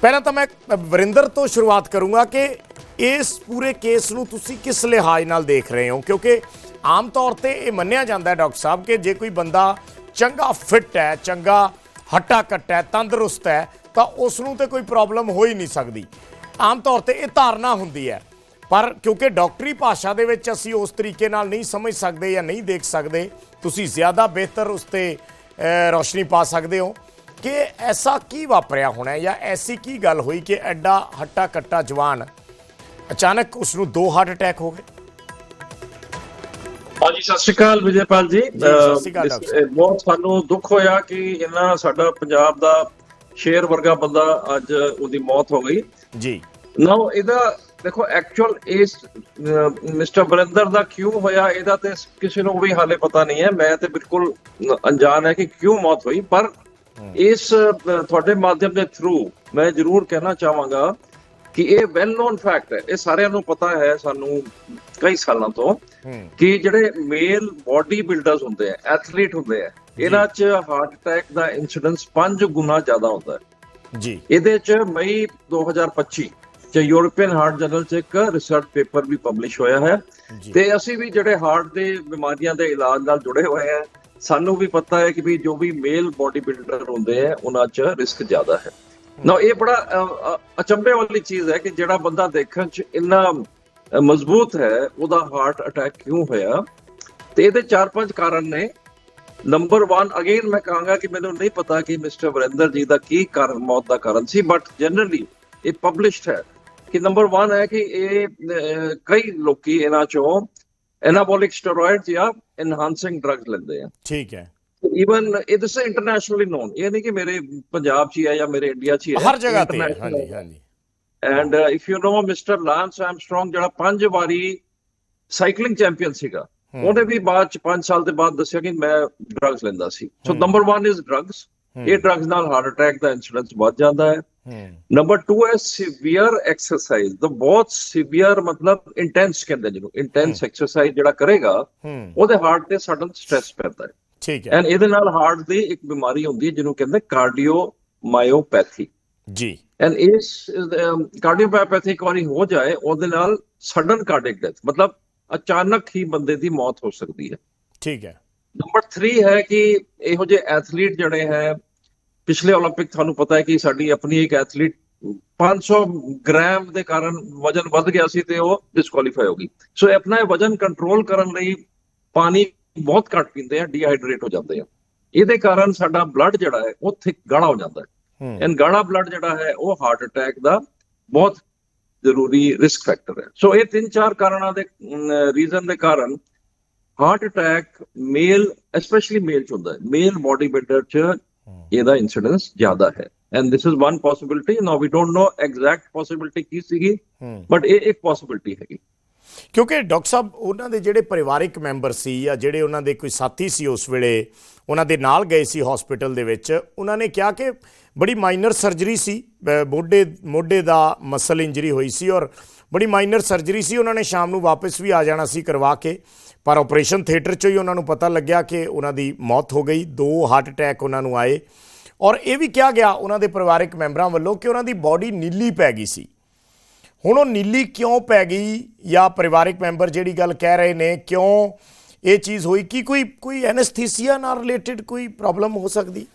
ਪਹਿਲਾਂ ਤਾਂ ਮੈਂ ਵਰਿੰਦਰ ਤੋਂ ਸ਼ੁਰੂਆਤ ਕਰੂੰਗਾ ਕਿ ਇਸ ਪੂਰੇ ਕੇਸ ਨੂੰ ਤੁਸੀਂ ਕਿਸ ਲਿਹਾਜ਼ ਨਾਲ ਦੇਖ ਰਹੇ ਹੋ? ਕਿਉਂਕਿ ਆਮ ਤੌਰ ਤੇ ਇਹ ਮੰਨਿਆ ਜਾਂਦਾ ਹੈ ਡਾਕਟਰ ਸਾਹਿਬ ਕਿ ਜੇ ਕੋਈ ਬੰਦਾ ਚੰਗਾ ਫਿੱਟ ਹੈ, ਚੰਗਾ ਹੱਟਾ ਕੱਟਾ ਹੈ, ਤੰਦਰੁਸਤ ਹੈ, ਤਾਂ ਉਸ ਨੂੰ ਤੇ ਕੋਈ ਪ੍ਰੋਬਲਮ ਹੋ ਹੀ ਨਹੀਂ ਸਕਦੀ। ਆਮ ਤੌਰ ਤੇ ਇਹ ਧਾਰਨਾ ਹੁੰਦੀ ਹੈ। ਪਰ ਕਿਉਂਕਿ ਡਾਕਟਰੀ ਭਾਸ਼ਾ ਦੇ ਵਿੱਚ ਅਸੀਂ ਉਸ ਤਰੀਕੇ ਨਾਲ ਨਹੀਂ ਸਮਝ ਸਕਦੇ ਜਾਂ ਨਹੀਂ ਦੇਖ ਸਕਦੇ ਤੁਸੀਂ ਜ਼ਿਆਦਾ ਬਿਹਤਰ ਉਸ ਤੇ ਰੌਸ਼ਨੀ ਪਾ ਸਕਦੇ ਹੋ। ਕਿ ਐਸਾ ਕੀ ਵਾਪਰਿਆ ਹੋਣਾ ਹੈ ਜਾਂ ਐਸੀ ਕੀ ਗੱਲ ਹੋਈ ਕਿ ਐਡਾ ਹੱਟਾ ਕੱਟਾ ਜਵਾਨ ਅਚਾਨਕ ਉਸ ਨੂੰ ਦੋ ਹਾਰਟ ਅਟੈਕ ਹੋ ਗਏ? ਹਾਂਜੀ ਸਤਿ ਸ਼੍ਰੀ ਅਕਾਲ ਵਿਜੇਪਾਲ ਜੀ। ਬਹੁਤ ਸਾਨੂੰ ਦੁੱਖ ਹੋਇਆ ਕਿ ਇਹਨਾਂ ਸਾਡਾ ਪੰਜਾਬ ਦਾ ਸ਼ੇਰ ਵਰਗਾ ਬੰਦਾ ਅੱਜ ਉਹਦੀ ਮੌਤ ਹੋ ਗਈ। ਜੀ। ਨਾ ਇਹਦਾ ਦੇਖੋ ਐਕਚੁਅਲ ਇਸ ਮਿਸਟਰ ਬਰਿੰਦਰ ਦਾ ਕਿਉਂ ਹੋਇਆ ਇਹਦਾ ਤੇ ਕਿਸੇ ਨੂੰ ਵੀ ਹਾਲੇ ਪਤਾ ਨਹੀਂ ਹੈ। ਮੈਂ ਤੇ ਬਿਲਕੁਲ ਅਣਜਾਣ ਹੈ ਕਿ ਕਿਉਂ ਮੌਤ ਹੋਈ ਪਰ ਇਸ ਤੁਹਾਡੇ ਮਾਧਿਅਮ ਦੇ ਥਰੂ ਮੈਂ ਜ਼ਰੂਰ ਕਹਿਣਾ ਚਾਹਾਂਗਾ ਕਿ ਇਹ ਵੈਲ ਨੋਨ ਫੈਕਟ ਹੈ। ਇਹ ਸਾਰਿਆਂ ਨੂੰ ਪਤਾ ਹੈ ਸਾਨੂੰ ਕਈ ਸਾਲਾਂ ਤੋਂ ਕਿ ਜਿਹੜੇ ਮੇਲ ਬਾਡੀ ਬਿਲਡਰਸ ਹੁੰਦੇ ਆ ਐਥਲੀਟ ਹੁੰਦੇ ਆ ਇਹਨਾਂ 'ਚ ਹਾਰਟ ਅਟੈਕ ਦਾ ਇਨਸੀਡੈਂਸ 5 ਗੁਣਾ ਜ਼ਿਆਦਾ ਹੁੰਦਾ ਹੈ। ਜੀ। ਇਹਦੇ 'ਚ ਮਈ 2025 ਚ ਯੂਰਪੀਅਨ ਹਾਰਟ ਜਰਨਲ 'ਚ ਇੱਕ ਰਿਸਰਚ ਪੇਪਰ ਵੀ ਪਬਲਿਸ਼ ਹੋਇਆ ਹੈ ਤੇ ਅਸੀਂ ਵੀ ਜਿਹੜੇ ਹਾਰਟ ਦੇ ਬਿਮਾਰੀਆਂ ਦੇ ਇਲਾਜ ਨਾਲ ਜੁੜੇ ਹੋਏ ਆ ਸਾਨੂੰ ਵੀ ਪਤਾ ਹੈ ਕਿ ਵੀ ਜੋ ਵੀ ਮੇਲ ਬਾਡੀ ਬਿਲਡਰ ਹੁੰਦੇ ਆ ਉਹਨਾਂ 'ਚ ਰਿਸਕ ਜ਼ਿਆਦਾ ਹੈ। ਨਾ ਇਹ ਬੜਾ ਅਚੰਭੇ ਵਾਲੀ ਚੀਜ਼ ਹੈ ਕਿ ਜਿਹੜਾ ਬੰਦਾ ਦੇਖਣ 'ਚ ਇੰਨਾ ਮਜ਼ਬੂਤ ਹੈ ਉਹਦਾ ਹਾਰਟ ਅਟੈਕ ਕਿਉਂ ਹੋਇਆ? ਤੇ ਇਹਦੇ ਚਾਰ ਪੰਜ ਕਾਰਨ ਨੇ। ਨੰਬਰ 1 ਅਗੇਨ ਮੈਂ ਕਹਾਂਗਾ ਕਿ ਮੈਨੂੰ ਨਹੀਂ ਪਤਾ ਕਿ ਮਿਸਟਰ ਵਰਿੰਦਰ ਜੀ ਦਾ ਕੀ ਕਾਰਨ ਮੌਤ ਦਾ ਕਾਰਨ ਸੀ ਬਟ ਜਨਰਲੀ ਇਹ ਪਬਲਿਸ਼ਡ ਹੈ। ਕਿ ਨੰਬਰ 1 ਹੈ ਕਿ ਇਹ ਕਈ ਲੋਕੀ ਇਹਨਾਂ ਚੋਂ ਐਨਾਬੋਲਿਕ ਸਟੀਰੋਇਡਸ ਜਾਂ ਐਨਹਾਂਸਿੰਗ ਡਰੱਗਸ ਲੈਂਦੇ ਆ। ਠੀਕ ਹੈ। ਇਵਨ ਇਹ ਦਿਸ ਇੰਟਰਨੈਸ਼ਨਲੀ ਨੋਨ ਇਹ ਨਹੀਂ ਕਿ ਮੇਰੇ ਪੰਜਾਬ 'ਚ ਹੀ ਜਾਂ ਮੇਰੇ ਇੰਡੀਆ 'ਚ ਹੀ ਹਰ ਜਗ੍ਹਾ ਤੇ ਹਾਂਜੀ ਹਾਂਜੀ। And if you know mister Lance Armstrong ਜਿਹੜਾ ਪੰਜ ਵਾਰੀ ਸਾਈਕਲਿੰਗ ਚੈਂਪੀਅਨ ਸੀਗਾ। ਉਹਨੇ ਵੀ ਬਾਅਦ ਚ 5 ਸਾਲ ਦੇ ਬਾਅਦ ਦੱਸਿਆ ਕਿ ਮੈਂ ਡਰੱਗਸ ਲੈਂਦਾ ਸੀ। ਸੋ। Number 1 is drugs. ਇਹ ਡਰੱਗਸ ਨਾਲ ਹਾਰਟ ਅਟੈਕ ਦਾ ਇਨਸੀਡੈਂਸ ਵੱਧ ਜਾਂਦਾ ਹੂੰ। ਨੰਬਰ 2 ਹੈ ਸੀਵੀਅਰ ਐਕਸਰਸਾਈਜ਼ ਦਾ ਬਹੁਤ ਸੀਵੀਅਰ ਮਤਲਬ ਇੰਟੈਂਸ ਕਹਿੰਦੇ ਜਿਹਨੂੰ। ਇੰਟੈਂਸ ਐਕਸਰਸਾਈਜ਼ ਜਿਹੜਾ ਕਰੇਗਾ ਉਹਦੇ ਹਾਰਟ ਤੇ ਸਡਨ ਸਟ੍ਰੈਸ ਪੈਂਦਾ ਹੈ। ਠੀਕ ਹੈ। ਐਂਡ ਇਹਦੇ ਨਾਲ ਹਾਰਟ ਦੀ ਇੱਕ ਬਿਮਾਰੀ ਹੁੰਦੀ ਹੈ ਜਿਹਨੂੰ ਕਹਿੰਦੇ ਕਾਰਡੀਓ ਮਾਇਓਪੈਥੀ ਜੀ। ਐਂਡ ਇਸ ਕਾਰਡੀਓਪੈਥੀ ਵਾਰੀ ਹੋ ਜਾਏ ਉਹਦੇ ਨਾਲ ਸਡਨ ਕਾਰਡਿਕ ਡੈਥ ਮਤਲਬ ਅਚਾਨਕ ਹੀ ਬੰਦੇ ਦੀ ਮੌਤ ਹੋ ਸਕਦੀ ਹੈ। ਠੀਕ ਹੈ। ਨੰਬਰ 3 ਹੈ ਕਿ ਇਹੋ ਜਿਹੇ ਐਥਲੀਟ ਜਿਹੜੇ ਹੈ ਪਿਛਲੇ 올림픽 ਤੁਹਾਨੂੰ ਪਤਾ ਹੈ ਕਿ ਸਾਡੀ ਆਪਣੀ ਇੱਕ ਐਥਲੀਟ 500 ਗ੍ਰਾਮ ਦੇ ਕਾਰਨ ਵਜਨ ਵੱਧ ਗਿਆ ਸੀ ਤੇ ਉਹ ਡਿਸਕੁਆਲੀਫਾਈ ਹੋ ਗਈ ਸੋ ਇਹ ਆਪਣਾ ਇਹ ਵਜਨ ਕੰਟਰੋਲ ਕਰਨ ਲਈ ਪਾਣੀ ਬਹੁਤ ਘੱਟ ਪੀਂਦੇ ਆ ਡੀਹਾਈਡਰੇਟ ਹੋ ਜਾਂਦੇ ਆ ਇਹਦੇ ਕਾਰਨ ਸਾਡਾ ਬਲੱਡ ਜਿਹੜਾ ਹੈ ਉਹ ਥਿਕ ਗਾੜਾ ਹੋ ਜਾਂਦਾ ਹੈ ਹੂੰ ਐਂਡ ਗਾੜਾ ਬਲੱਡ ਜਿਹੜਾ ਹੈ ਉਹ ਹਾਰਟ ਅਟੈਕ ਦਾ ਬਹੁਤ ਜ਼ਰੂਰੀ ਰਿਸਕ ਫੈਕਟਰ ਹੈ ਸੋ ਇਹ ਤਿੰਨ ਚਾਰ ਕਾਰਨਾਂ ਦੇ ਰੀਜ਼ਨ ਦੇ ਕਾਰਨ heart attack male especially male ਚ ਹੁੰਦਾ ਹੈ ਮੇਲ ਬਾਡੀ ਬਿਲਡਰ ਚ ਇਹਦਾ ਇਨਸੀਡੈਂਸ ਜ਼ਿਆਦਾ ਹੈ and this is one possibility now we don't know exact possibility ਕੀ ਸੀਗੀ ਬਟ ਇਹ ਇੱਕ ਪੋਸਿਬਿਲਿਟੀ ਹੈਗੀ ਕਿਉਂਕਿ ਡਾਕਟਰ ਸਾਹਿਬ ਉਹਨਾਂ ਦੇ ਜਿਹੜੇ ਪਰਿਵਾਰਿਕ ਮੈਂਬਰ ਸੀ ਜਾਂ ਜਿਹੜੇ ਉਹਨਾਂ ਦੇ ਕੋਈ ਸਾਥੀ ਸੀ ਉਸ ਵੇਲੇ ਉਹਨਾਂ ਦੇ ਨਾਲ ਗਏ ਸੀ ਹਸਪੀਟਲ ਦੇ ਵਿੱਚ ਉਹਨਾਂ ਨੇ ਕਿਹਾ ਕਿ ਬੜੀ ਮਾਈਨਰ ਸਰਜਰੀ ਸੀ ਮੋਢੇ ਮੋਢੇ ਦਾ ਮਸਲ ਇੰਜਰੀ ਹੋਈ ਸੀ ਔਰ ਬੜੀ ਮਾਈਨਰ ਸਰਜਰੀ ਸੀ ਉਹਨਾਂ ਨੇ ਸ਼ਾਮ ਨੂੰ ਵਾਪਸ ਵੀ ਆ ਜਾਣਾ ਸੀ ਕਰਵਾ ਕੇ ਪਰ ਆਪਰੇਸ਼ਨ ਥੀਏਟਰ 'ਚੋਂ ਹੀ ਉਹਨਾਂ ਨੂੰ ਪਤਾ ਲੱਗਿਆ ਕਿ ਉਹਨਾਂ ਦੀ ਮੌਤ ਹੋ ਗਈ, ਦੋ ਹਾਰਟ ਅਟੈਕ ਉਹਨਾਂ ਨੂੰ ਆਏ। ਔਰ ਇਹ ਵੀ ਕਿਹਾ ਗਿਆ ਉਹਨਾਂ ਦੇ ਪਰਿਵਾਰਿਕ ਮੈਂਬਰਾਂ ਵੱਲੋਂ ਕਿ ਉਹਨਾਂ ਦੀ ਬਾਡੀ ਨੀਲੀ ਪੈ ਗਈ ਸੀ। ਹੁਣ ਉਹ ਨੀਲੀ ਕਿਉਂ ਪੈ ਗਈ ਜਾਂ ਪਰਿਵਾਰਕ ਮੈਂਬਰ ਜਿਹੜੀ ਗੱਲ ਕਹਿ ਰਹੇ ਨੇ, ਕਿਉਂ ਇਹ ਚੀਜ਼ ਹੋਈ? ਕੀ ਕੋਈ ਕੋਈ ਐਨਸਥੀਸੀਆ ਨਾਲ ਰਿਲੇਟਡ ਕੋਈ ਪ੍ਰੋਬਲਮ ਹੋ ਸਕਦੀ?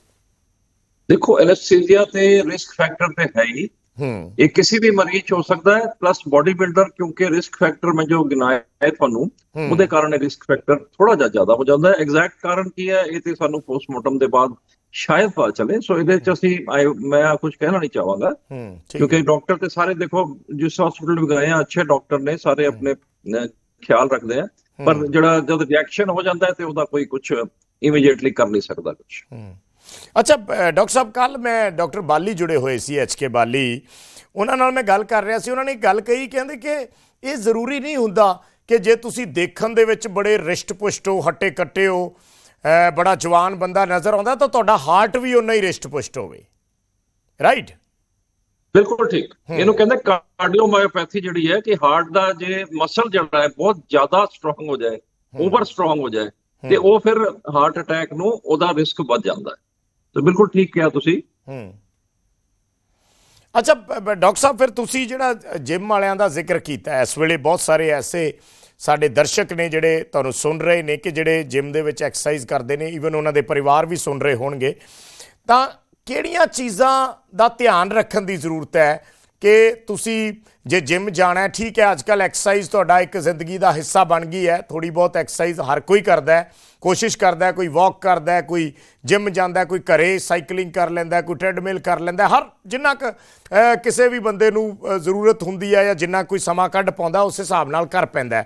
ਦੇਖੋ ਐਨਸਥੀਸੀਆ ਤੇ ਰਿਸਕ ਫੈਕਟਰ ਤੇ ਹੈ ਹੀ। ਹੂੰ। ਇਹ ਕਿਸੇ ਵੀ ਮਰੀਜ਼ 'ਚ ਹੋ ਸਕਦਾ ਹੈ ਪਲੱਸ ਬਾਡੀ ਬਿਲਡਰ ਕਿਉਂਕਿ ਰਿਸਕ ਫੈਕਟਰ ਮੈਂ ਜੋ ਗਿਣਾਇਆ ਹੈ। ਤੁਹਾਨੂੰ। ਉਹਦੇ ਕਾਰਨ ਇਹ ਰਿਸਕ ਫੈਕਟਰ ਥੋੜਾ ਜਿਹਾ ਜ਼ਿਆਦਾ ਹੋ ਜਾਂਦਾ ਹੈ। ਐਗਜ਼ੈਕਟ ਕਾਰਨ ਕੀ ਹੈ ਇਹ ਤੇ ਸਾਨੂੰ ਪੋਸਟਮਾਰਟਮ ਦੇ ਬਾਅਦ ਸ਼ਾਇਦ ਪਤਾ ਚੱਲੇ। ਸੋ ਇਹਦੇ 'ਚ ਅਸੀਂ ਮੈਂ ਕੁਝ ਕਹਿਣਾ ਨਹੀਂ ਚਾਹਾਂਗਾ। ਕਿਉਂਕਿ ਡਾਕਟਰ ਤੇ ਸਾਰੇ ਦੇਖੋ ਜਿਸ ਹਸਪੀਟਲ ਵੀ ਗਏ ਆ ਅੱਛੇ ਡਾਕਟਰ ਨੇ ਸਾਰੇ ਆਪਣੇ ਖਿਆਲ ਰੱਖਦੇ ਆ। ਪਰ। ਜਿਹੜਾ ਜਦ ਰਿਐਕਸ਼ਨ ਹੋ ਜਾਂਦਾ ਹੈ ਤੇ ਉਹਦਾ ਕੋਈ ਕੁਝ ਇਮੀਡੀਏਟਲੀ ਕਰ ਨਹੀਂ ਸਕਦਾ ਕੁਝ। ਅੱਛਾ ਡਾਕਟਰ ਸਾਹਿਬ ਕੱਲ ਮੈਂ ਡਾਕਟਰ ਬਾਲੀ ਜੁੜੇ ਹੋਏ ਸੀ ਐਚਕੇ ਬਾਲੀ। ਉਹਨਾਂ ਨਾਲ ਮੈਂ ਗੱਲ ਕਰ ਰਿਹਾ ਸੀ। ਉਹਨਾਂ ਨੇ ਗੱਲ ਕਹੀ ਕਹਿੰਦੇ ਕਿ ਇਹ ਜ਼ਰੂਰੀ ਨਹੀਂ ਹੁੰਦਾ ਕਿ ਜੇ ਤੁਸੀਂ ਦੇਖਣ ਦੇ ਵਿੱਚ ਬੜੇ ਰਿਸ਼ਟ ਪੁਸ਼ਟ ਹੋ ਹੱਟੇ ਕੱਟੇ ਹੋ ਬੜਾ ਜਵਾਨ ਬੰਦਾ ਨਜ਼ਰ ਆਉਂਦਾ ਤਾਂ ਤੁਹਾਡਾ ਹਾਰਟ ਵੀ ਉਨਾ ਹੀ ਰਿਸ਼ਟ ਪੁਸ਼ਟ ਹੋਵੇ। ਰਾਈਟ ਬਿਲਕੁਲ ਠੀਕ। ਇਹਨੂੰ ਕਹਿੰਦੇ ਕਾਰਡੀਓਮਾਇਓਪੈਥੀ ਜਿਹੜੀ ਹੈ ਕਿ ਹਾਰਟ ਦਾ ਜੇ ਮਸਲ ਜਿਹੜਾ ਹੈ ਬਹੁਤ ਜ਼ਿਆਦਾ ਸਟਰੋਂਗ ਹੋ ਜਾਏ ਓਵਰ ਸਟਰੋਂਗ ਹੋ ਜਾਏ ਤੇ ਉਹ ਫਿਰ ਹਾਰਟ ਅਟੈਕ ਨੂੰ ਉਹਦਾ ਰਿਸਕ ਵੱਧ ਜਾਂਦਾ ਹੈ। ਤੇ ਬਿਲਕੁਲ ਠੀਕ ਕਿਹਾ ਤੁਸੀਂ। ਹੂੰ। ਅੱਛਾ ਡਾਕਟਰ ਸਾਹਿਬ, ਫਿਰ ਤੁਸੀਂ ਜਿਹੜਾ ਜਿਮ ਵਾਲਿਆਂ ਦਾ ਜ਼ਿਕਰ ਕੀਤਾ, ਇਸ ਵੇਲੇ ਬਹੁਤ ਸਾਰੇ ਐਸੇ ਸਾਡੇ ਦਰਸ਼ਕ ਨੇ ਜਿਹੜੇ ਤੁਹਾਨੂੰ ਸੁਣ ਰਹੇ ਨੇ ਕਿ ਜਿਹੜੇ ਜਿਮ ਦੇ ਵਿੱਚ ਐਕਸਰਸਾਈਜ਼ ਕਰਦੇ ਨੇ ਈਵਨ ਉਹਨਾਂ ਦੇ ਪਰਿਵਾਰ ਵੀ ਸੁਣ ਰਹੇ ਹੋਣਗੇ। ਤਾਂ ਕਿਹੜੀਆਂ ਚੀਜ਼ਾਂ ਦਾ ਧਿਆਨ ਰੱਖਣ ਦੀ ਜ਼ਰੂਰਤ ਹੈ? ਕਿ ਤੁਸੀਂ ਜੇ ਜਿਮ ਜਾਣਾ ਹੈ, ਠੀਕ ਹੈ ਅੱਜ ਕੱਲ ਐਕਸਰਸਾਈਜ਼ ਤੁਹਾਡਾ ਇੱਕ ਜ਼ਿੰਦਗੀ ਦਾ ਹਿੱਸਾ ਬਣ ਗਈ ਹੈ। ਥੋੜੀ ਬਹੁਤ ਐਕਸਰਸਾਈਜ਼ ਹਰ ਕੋਈ ਕਰਦਾ ਹੈ, ਕੋਸ਼ਿਸ਼ ਕਰਦਾ ਹੈ, ਕੋਈ ਵਾਕ ਕਰਦਾ ਹੈ, ਕੋਈ ਜਿਮ ਜਾਂਦਾ ਹੈ, ਕੋਈ ਘਰੇ ਸਾਈਕਲਿੰਗ ਕਰ ਲੈਂਦਾ ਕੋਈ ਟ੍ਰੈਡਮਿਲ ਕਰ ਲੈਂਦਾ ਹਰ ਜਿੰਨਾ ਕੁ ਕਿਸੇ ਵੀ ਬੰਦੇ ਨੂੰ ਜ਼ਰੂਰਤ ਹੁੰਦੀ ਹੈ ਜਾਂ ਜਿੰਨਾ ਕੋਈ ਸਮਾਂ ਕੱਢ ਪਾਉਂਦਾ, ਉਸ ਹਿਸਾਬ ਨਾਲ ਕਰ ਪੈਂਦਾ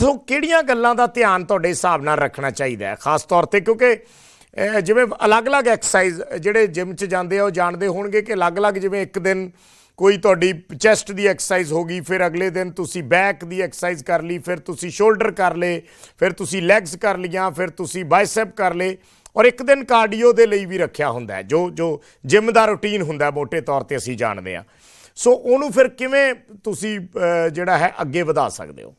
ਸੋ ਕਿਹੜੀਆਂ ਗੱਲਾਂ ਦਾ ਧਿਆਨ ਤੁਹਾਡੇ ਹਿਸਾਬ ਨਾਲ ਰੱਖਣਾ ਚਾਹੀਦਾ ਹੈ? ਖਾਸ ਤੌਰ ਤੇ ਕਿਉਂਕਿ ਜਿਵੇਂ ਅਲੱਗ-ਅਲੱਗ ਐਕਸਰਸਾਈਜ਼ ਜਿਹੜੇ ਜਿਮ 'ਚ ਜਾਂਦੇ ਆ, ਉਹ ਜਾਣਦੇ ਹੋਣਗੇ ਕਿ ਅਲੱਗ-ਅਲੱਗ ਜਿਵੇਂ ਇੱਕ ਦਿਨ ਕੋਈ ਤੁਹਾਡੀ ਚੈਸਟ ਦੀ ਐਕਸਰਸਾਈਜ਼ ਹੋ ਗਈ ਫਿਰ ਅਗਲੇ ਦਿਨ ਤੁਸੀਂ ਬੈਕ ਦੀ ਐਕਸਰਸਾਈਜ਼ ਕਰ ਲਈ ਫਿਰ ਤੁਸੀਂ ਸ਼ੋਲਡਰ ਕਰ ਲਏ ਫਿਰ ਤੁਸੀਂ ਲੈਗਸ ਕਰ ਲੀਆਂ ਫਿਰ ਤੁਸੀਂ ਬਾਈਸੈਪ ਕਰ ਲਏ ਔਰ ਇੱਕ ਦਿਨ ਕਾਰਡੀਓ ਦੇ ਲਈ ਵੀ ਰੱਖਿਆ ਹੁੰਦਾ ਜੋ ਜੋ ਜਿਮ ਦਾ ਰੁਟੀਨ ਹੁੰਦਾ ਮੋٹے ਤੌਰ ਤੇ ਅਸੀਂ ਜਾਣਦੇ ਹਾਂ। ਸੋ ਉਹਨੂੰ ਫਿਰ ਕਿਵੇਂ ਤੁਸੀਂ ਜਿਹੜਾ ਹੈ ਅੱਗੇ ਵਧਾ ਸਕਦੇ ਹੋ?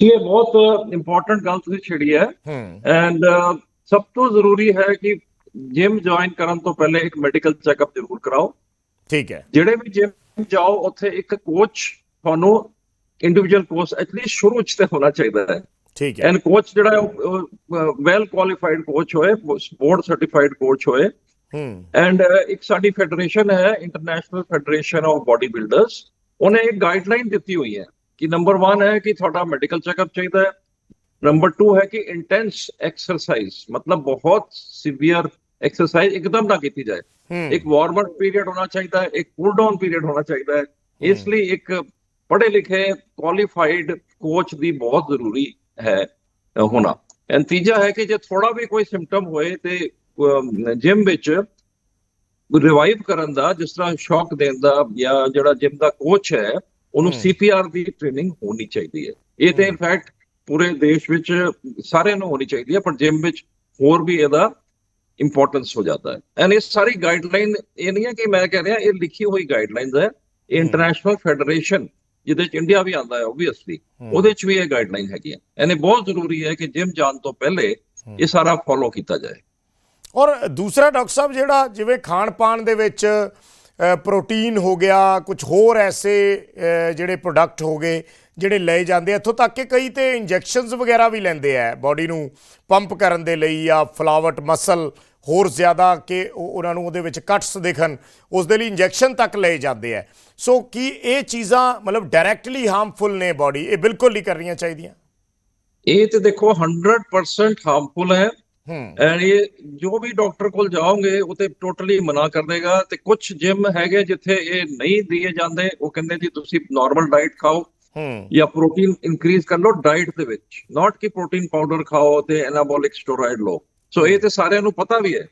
ਇਹ ਬਹੁਤ ਇੰਪੋਰਟੈਂਟ ਗੱਲ ਤੁਸੀਂ ਛੇੜੀ ਹੂੰ। ਐਂਡ ਸਭ ਤੋਂ ਜ਼ਰੂਰੀ ਹੈ ਕਿ ਜਿਮ ਜੁਆਇਨ ਕਰਨ ਤੋਂ ਪਹਿਲੇ ਇੱਕ ਮੈਡੀਕਲ ਚੈੱਕਅਪ ਜ਼ਰੂਰ ਕਰਾਓ। ਠੀਕ ਹੈ। ਜਿਹੜੇ ਵੀ ਜਿਮ ਜਾਓ ਉੱਥੇ ਇੱਕ ਕੋਚ ਤੁਹਾਨੂੰ ਇੰਡੀਵਿਜੂਅਲ ਕੋਚ ਐਟਲੀਸਟ ਸ਼ੁਰੂ ਚ ਤੇ ਹੋਣਾ ਚਾਹੀਦਾ ਹੈ। ਠੀਕ ਹੈ। ਐਂਡ ਕੋਚ ਜਿਹੜਾ ਹੈ ਵੈਲ ਕੁਆਲੀਫਾਈਡ ਕੋਚ ਹੋਏ ਬੋਰਡ ਸਰਟੀਫਾਈਡ ਕੋਚ ਹੋਏ। ਹੂੰ। ਐਂਡ ਇੱਕ ਸਾਡੀ ਫੈਡਰੇਸ਼ਨ ਹੈ international federation of body builders ਉਹਨੇ ਇੱਕ ਗਾਈਡਲਾਈਨ ਦਿੱਤੀ ਹੋਈ ਹੈ ਕਿ ਨੰਬਰ 1 ਹੈ ਕਿ ਤੁਹਾਡਾ ਮੈਡੀਕਲ ਚੈੱਕਅਪ ਚਾਹੀਦਾ ਹੈ। ਨੰਬਰ 2 ਹੈ ਕਿ ਇੰਟੈਂਸ ਐਕਸਰਸਾਈਜ਼ ਮਤਲਬ ਬਹੁਤ ਸੀਵੀਅਰ ਐਕਸਰਸਾਈਜ਼ ਇੱਕਦਮ ਨਾ ਕੀਤੀ ਜਾਏ। ਇੱਕ ਵਾਰਮ ਅਪ ਪੀਰੀਅਡ ਹੋਣਾ ਚਾਹੀਦਾ ਹੈ ਇੱਕ ਕੂਲ ਡਾਊਨ ਪੀਰੀਅਡ ਹੋਣਾ ਚਾਹੀਦਾ ਹੈ। ਇਸ ਲਈ ਇੱਕ ਪੜ੍ਹੇ ਲਿਖੇ ਕੁਆਲੀਫਾਈਡ ਕੋਚ ਦੀ ਬਹੁਤ ਜ਼ਰੂਰੀ ਹੈ ਹੋਣਾ। ਐਂਡ ਤੀਜਾ ਹੈ ਕਿ ਜੇ ਥੋੜਾ ਵੀ ਕੋਈ ਸਿੰਪਟਮ ਹੋਏ ਤੇ ਜਿਮ ਵਿੱਚ ਰਿਵਾਈਵ ਕਰਨ ਦਾ ਜਿਸ ਤਰ੍ਹਾਂ ਸ਼ੌਕ ਦੇਣ ਦਾ ਜਾਂ ਜਿਹੜਾ ਜਿਮ ਦਾ ਕੋਚ ਹੈ ਉਹਨੂੰ। ਸੀਪੀਆਰ ਦੀ ਟ੍ਰੇਨਿੰਗ ਹੋਣੀ ਚਾਹੀਦੀ ਹੈ। ਇਹ ਤੇ ਇਨਫੈਕਟ ਪੂਰੇ ਦੇਸ਼ ਵਿੱਚ ਸਾਰਿਆਂ ਨੂੰ ਹੋਣੀ ਚਾਹੀਦੀ ਹੈ ਪਰ ਜਿਮ ਵਿੱਚ ਹੋਰ ਵੀ ਇਹਦਾ ਇੰਪੋਰਟੈਂਸ ਹੋ ਜਾਂਦਾ ਹੈ। ਐਂਡ ਇਹ ਸਾਰੀ ਗਾਈਡਲਾਈਨ ਇਹ ਨਹੀਂ ਹੈ ਕਿ ਮੈਂ ਕਹਿ ਰਿਹਾ ਇਹ ਲਿਖੀ ਹੋਈ ਗਾਈਡਲਾਈਨਸ ਹੈ। ਇੰਟਰਨੈਸ਼ਨਲ ਫੈਡਰੇਸ਼ਨ ਜਿਹਦੇ ਚ ਇੰਡੀਆ ਵੀ ਆਉਂਦਾ ਹੈ ਓਬਵੀਅਸਲੀ ਉਹਦੇ ਚ ਵੀ ਇਹ ਗਾਈਡਲਾਈਨ ਹੈਗੀ ਹੈ ਐਂਡ ਇਹ ਬਹੁਤ ਜ਼ਰੂਰੀ ਹੈ ਕਿ ਜਿਮ ਜਾਣ ਤੋਂ ਪਹਿਲੇ ਇਹ ਸਾਰਾ ਫੋਲੋ ਕੀਤਾ ਜਾਏ। ਔਰ ਦੂਸਰਾ ਡਾਕਟਰ ਸਾਹਿਬ ਜਿਹੜਾ ਜਿਵੇਂ ਖਾਣ ਪਾਣ ਦੇ ਵਿੱਚ ਪ੍ਰੋਟੀਨ ਹੋ ਗਿਆ ਕੁਝ ਹੋਰ ਐਸੇ ਜਿਹੜੇ ਪ੍ਰੋਡਕਟ ਹੋ ਗਏ ਜਿਹੜੇ ਲਏ ਜਾਂਦੇ ਇੱਥੋਂ ਤੱਕ ਕਿ ਕਈ ਤੇ ਇੰਜੈਕਸ਼ਨਸ ਵਗੈਰਾ ਵੀ ਲੈਂਦੇ ਆ ਬਾਡੀ ਨੂੰ ਪੰਪ ਕਰਨ ਦੇ ਲਈ ਜਾਂ ਫਲਾਵਟ ਮਸਲ ਹੋਰ ਜ਼ਿਆਦਾ ਕਿ ਉਹ- ਉਹਨਾਂ ਨੂੰ ਉਹਦੇ ਵਿੱਚ ਕਟਸ ਦਿਖਣ ਉਸ ਦੇ ਲਈ ਇੰਜੈਕਸ਼ਨ ਤੱਕ ਲਏ ਜਾਂਦੇ ਆ। ਸੋ ਕੀ ਇਹ ਚੀਜ਼ਾਂ ਮਤਲਬ ਡਾਇਰੈਕਟਲੀ ਹਾਰਮਫੁਲ ਨੇ ਬਾਡੀ ਇਹ ਬਿਲਕੁਲ ਨਹੀਂ ਕਰਨੀਆਂ ਚਾਹੀਦੀਆਂ। ਇਹ ਤੇ ਦੇਖੋ 100% ਹਾਰਮਫੁਲ ਹੈ। ਐਂਡ ਇਹ ਜੋ ਵੀ ਡਾਕਟਰ ਕੋਲ ਜਾਓਗੇ ਉਹ ਤੇ ਟੋਟਲੀ ਮਨਾ ਕਰ ਦੇਗਾ। ਤੇ ਕੁਝ ਜਿਮ ਹੈਗੇ ਜਿੱਥੇ ਇਹ ਨਹੀਂ ਦਿਏ ਜਾਂਦੇ ਉਹ ਕਹਿੰਦੇ ਜੀ ਤੁਸੀਂ ਨਾਰਮਲ ਡਾਈਟ ਖਾਓ। ਹੂੰ। ਜਾਂ ਪ੍ਰੋਟੀਨ ਇਨਕਰੀਜ਼ ਕਰ ਲਓ ਡਾਈਟ ਦੇ ਵਿੱਚ। ਨਾਟ ਕਿ ਪ੍ਰੋਟੀਨ ਪਾਊਡਰ ਖਾਓ ਤੇ ਐਨਾਬੋਲਿਕ ਸਟੀਰੋਇਡ ਲਓ। ਸੋ ਇਹ ਤੇ ਸਾਰਿਆਂ ਨੂੰ ਪਤਾ ਵੀ ਹੈ।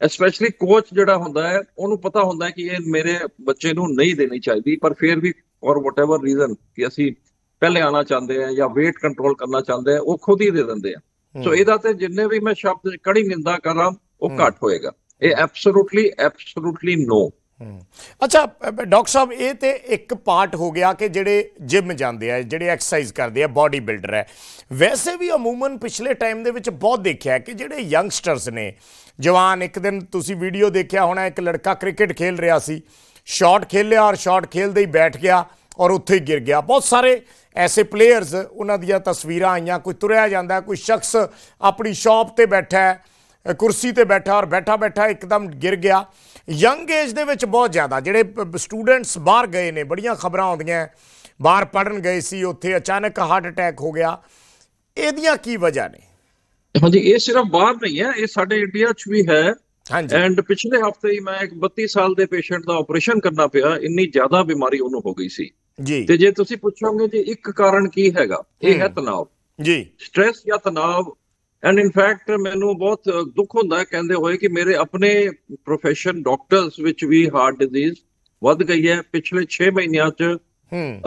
ਐਸਪੈਸ਼ਲੀ ਕੋਚ ਜਿਹੜਾ ਹੁੰਦਾ ਹੈ ਉਹਨੂੰ ਪਤਾ ਹੁੰਦਾ ਹੈ ਕਿ ਇਹ ਮੇਰੇ ਬੱਚੇ ਨੂੰ ਨਹੀਂ ਦੇਣੀ ਚਾਹੀਦੀ ਪਰ ਫਿਰ ਵੀ ਔਰ ਵਟਐਵਰ ਰੀਜ਼ਨ ਕਿ ਅਸੀਂ ਪਹਿਲੇ ਆਣਾ ਚਾਹੁੰਦੇ ਆ ਜਾਂ weight ਕੰਟਰੋਲ ਕਰਨਾ ਚਾਹੁੰਦੇ ਆ ਉਹ ਖੁਦ ਹੀ ਦੇ ਦਿੰਦੇ ਆ। ਸੋ ਇਹਦਾ ਤੇ ਜਿੰਨੇ ਵੀ ਮੈਂ ਸ਼ਬਦ ਕੜੀ ਨਿੰਦਾ ਕਰਾਂ ਉਹ ਘੱਟ ਹੋਏਗਾ। ਇਹ ਐਬਸੋਲੂਟਲੀ ਐਬਸੋਲੂਟਲੀ ਨੋ। ਅੱਛਾ ਡਾਕਟਰ ਸਾਹਿਬ, ਇਹ ਤੇ ਇੱਕ ਪਾਰਟ ਹੋ ਗਿਆ ਕਿ ਜਿਹੜੇ ਜਿਮ ਜਾਂਦੇ ਆ, ਜਿਹੜੇ ਐਕਸਰਸਾਈਜ਼ ਕਰਦੇ ਆ, ਬਾਡੀ ਬਿਲਡਰ ਹੈ। ਵੈਸੇ ਵੀ ਅਮੂਮਨ ਪਿਛਲੇ ਟਾਈਮ ਦੇ ਵਿੱਚ ਬਹੁਤ ਦੇਖਿਆ ਕਿ ਜਿਹੜੇ ਯੰਗਸਟਰਸ ਨੇ, ਜਵਾਨ, ਇੱਕ ਦਿਨ ਤੁਸੀਂ ਵੀਡੀਓ ਦੇਖਿਆ ਹੋਣਾ, ਇੱਕ ਲੜਕਾ ਕ੍ਰਿਕਟ ਖੇਲ ਰਿਹਾ ਸੀ। ਸ਼ਾਟ ਖੇਲਿਆ ਔਰ ਸ਼ਾਟ ਖੇਲਦੇ ਹੀ ਬੈਠ ਗਿਆ ਔਰ ਉੱਥੇ ਹੀ ਗਿਰ ਗਿਆ। ਬਹੁਤ ਸਾਰੇ ਐਸੇ ਪਲੇਅਰਸ, ਉਹਨਾਂ ਦੀਆਂ ਤਸਵੀਰਾਂ ਆਈਆਂ, ਕੋਈ ਤੁਰਿਆ ਜਾਂਦਾ, ਕੋਈ ਸ਼ਖਸ ਆਪਣੀ ਸ਼ਾਪ ਤੇ ਬੈਠਾ ਹੈ ਕੁਰਸੀ ਤੇ ਬੈਠਾ ਔਰ ਬੈਠਾ ਬੈਠਾ ਇੱਕਦਮ ਗਿਰ ਗਿਆ। ਯੰਗ ਏਜ ਦੇ ਵਿੱਚ ਬਹੁਤ ਜ਼ਿਆਦਾ ਜਿਹੜੇ ਸਟੂਡੈਂਟਸ ਬਾਹਰ ਗਏ ਨੇ ਬੜੀਆਂ ਖਬਰਾਂ ਆਉਂਦੀਆਂ। ਬਾਹਰ ਪੜਨ ਗਏ ਸੀ ਉੱਥੇ ਅਚਾਨਕ ਹਾਰਟ ਅਟੈਕ ਹੋ ਗਿਆ। ਇਹਦੀਆਂ ਕੀ ਵਜ੍ਹਾ ਨੇ? ਹਾਂਜੀ ਇਹ ਸਿਰਫ ਬਾਹਰ ਨਹੀਂ ਹੈ ਇਹ ਸਾਡੇ ਇੰਡੀਆ 'ਚ ਵੀ ਹੈ। ਹਾਂਜੀ। ਐਂਡ ਪਿਛਲੇ ਹਫ਼ਤੇ ਹੀ ਮੈਂ ਇੱਕ 32 ਸਾਲ ਦੇ ਪੇਸ਼ੈਂਟ ਦਾ ਆਪਰੇਸ਼ਨ ਕਰਨਾ ਪਿਆ ਇੰਨੀ ਜ਼ਿਆਦਾ ਬਿਮਾਰੀ ਉਹਨੂੰ ਹੋ ਗਈ ਸੀ। ਜੀ। ਤੇ ਜੇ ਤੁਸੀਂ ਪੁੱਛੋਗੇ ਜੀ ਇੱਕ ਕਾਰਨ ਕੀ ਹੈਗਾ? ਇਹ ਹੈ ਤਣਾਅ। ਜੀ। ਸਟ੍ਰੈਸ ਜਾਂ ਤਣਾਅ ਐਂਡ ਇਨ ਫੈਕਟ ਮੈਨੂੰ ਬਹੁਤ ਦੁੱਖ ਹੁੰਦਾ ਕਹਿੰਦੇ ਹੋਏ ਕਿ ਮੇਰੇ ਆਪਣੇ ਪ੍ਰੋਫੈਸ਼ਨ ਡਾਕਟਰਸ ਵਿੱਚ ਵੀ ਹਾਰਟ ਡਿਜ਼ੀਜ਼ ਵੱਧ ਗਈ ਹੈ। ਪਿਛਲੇ 6 ਮਹੀਨਿਆਂ 'ਚ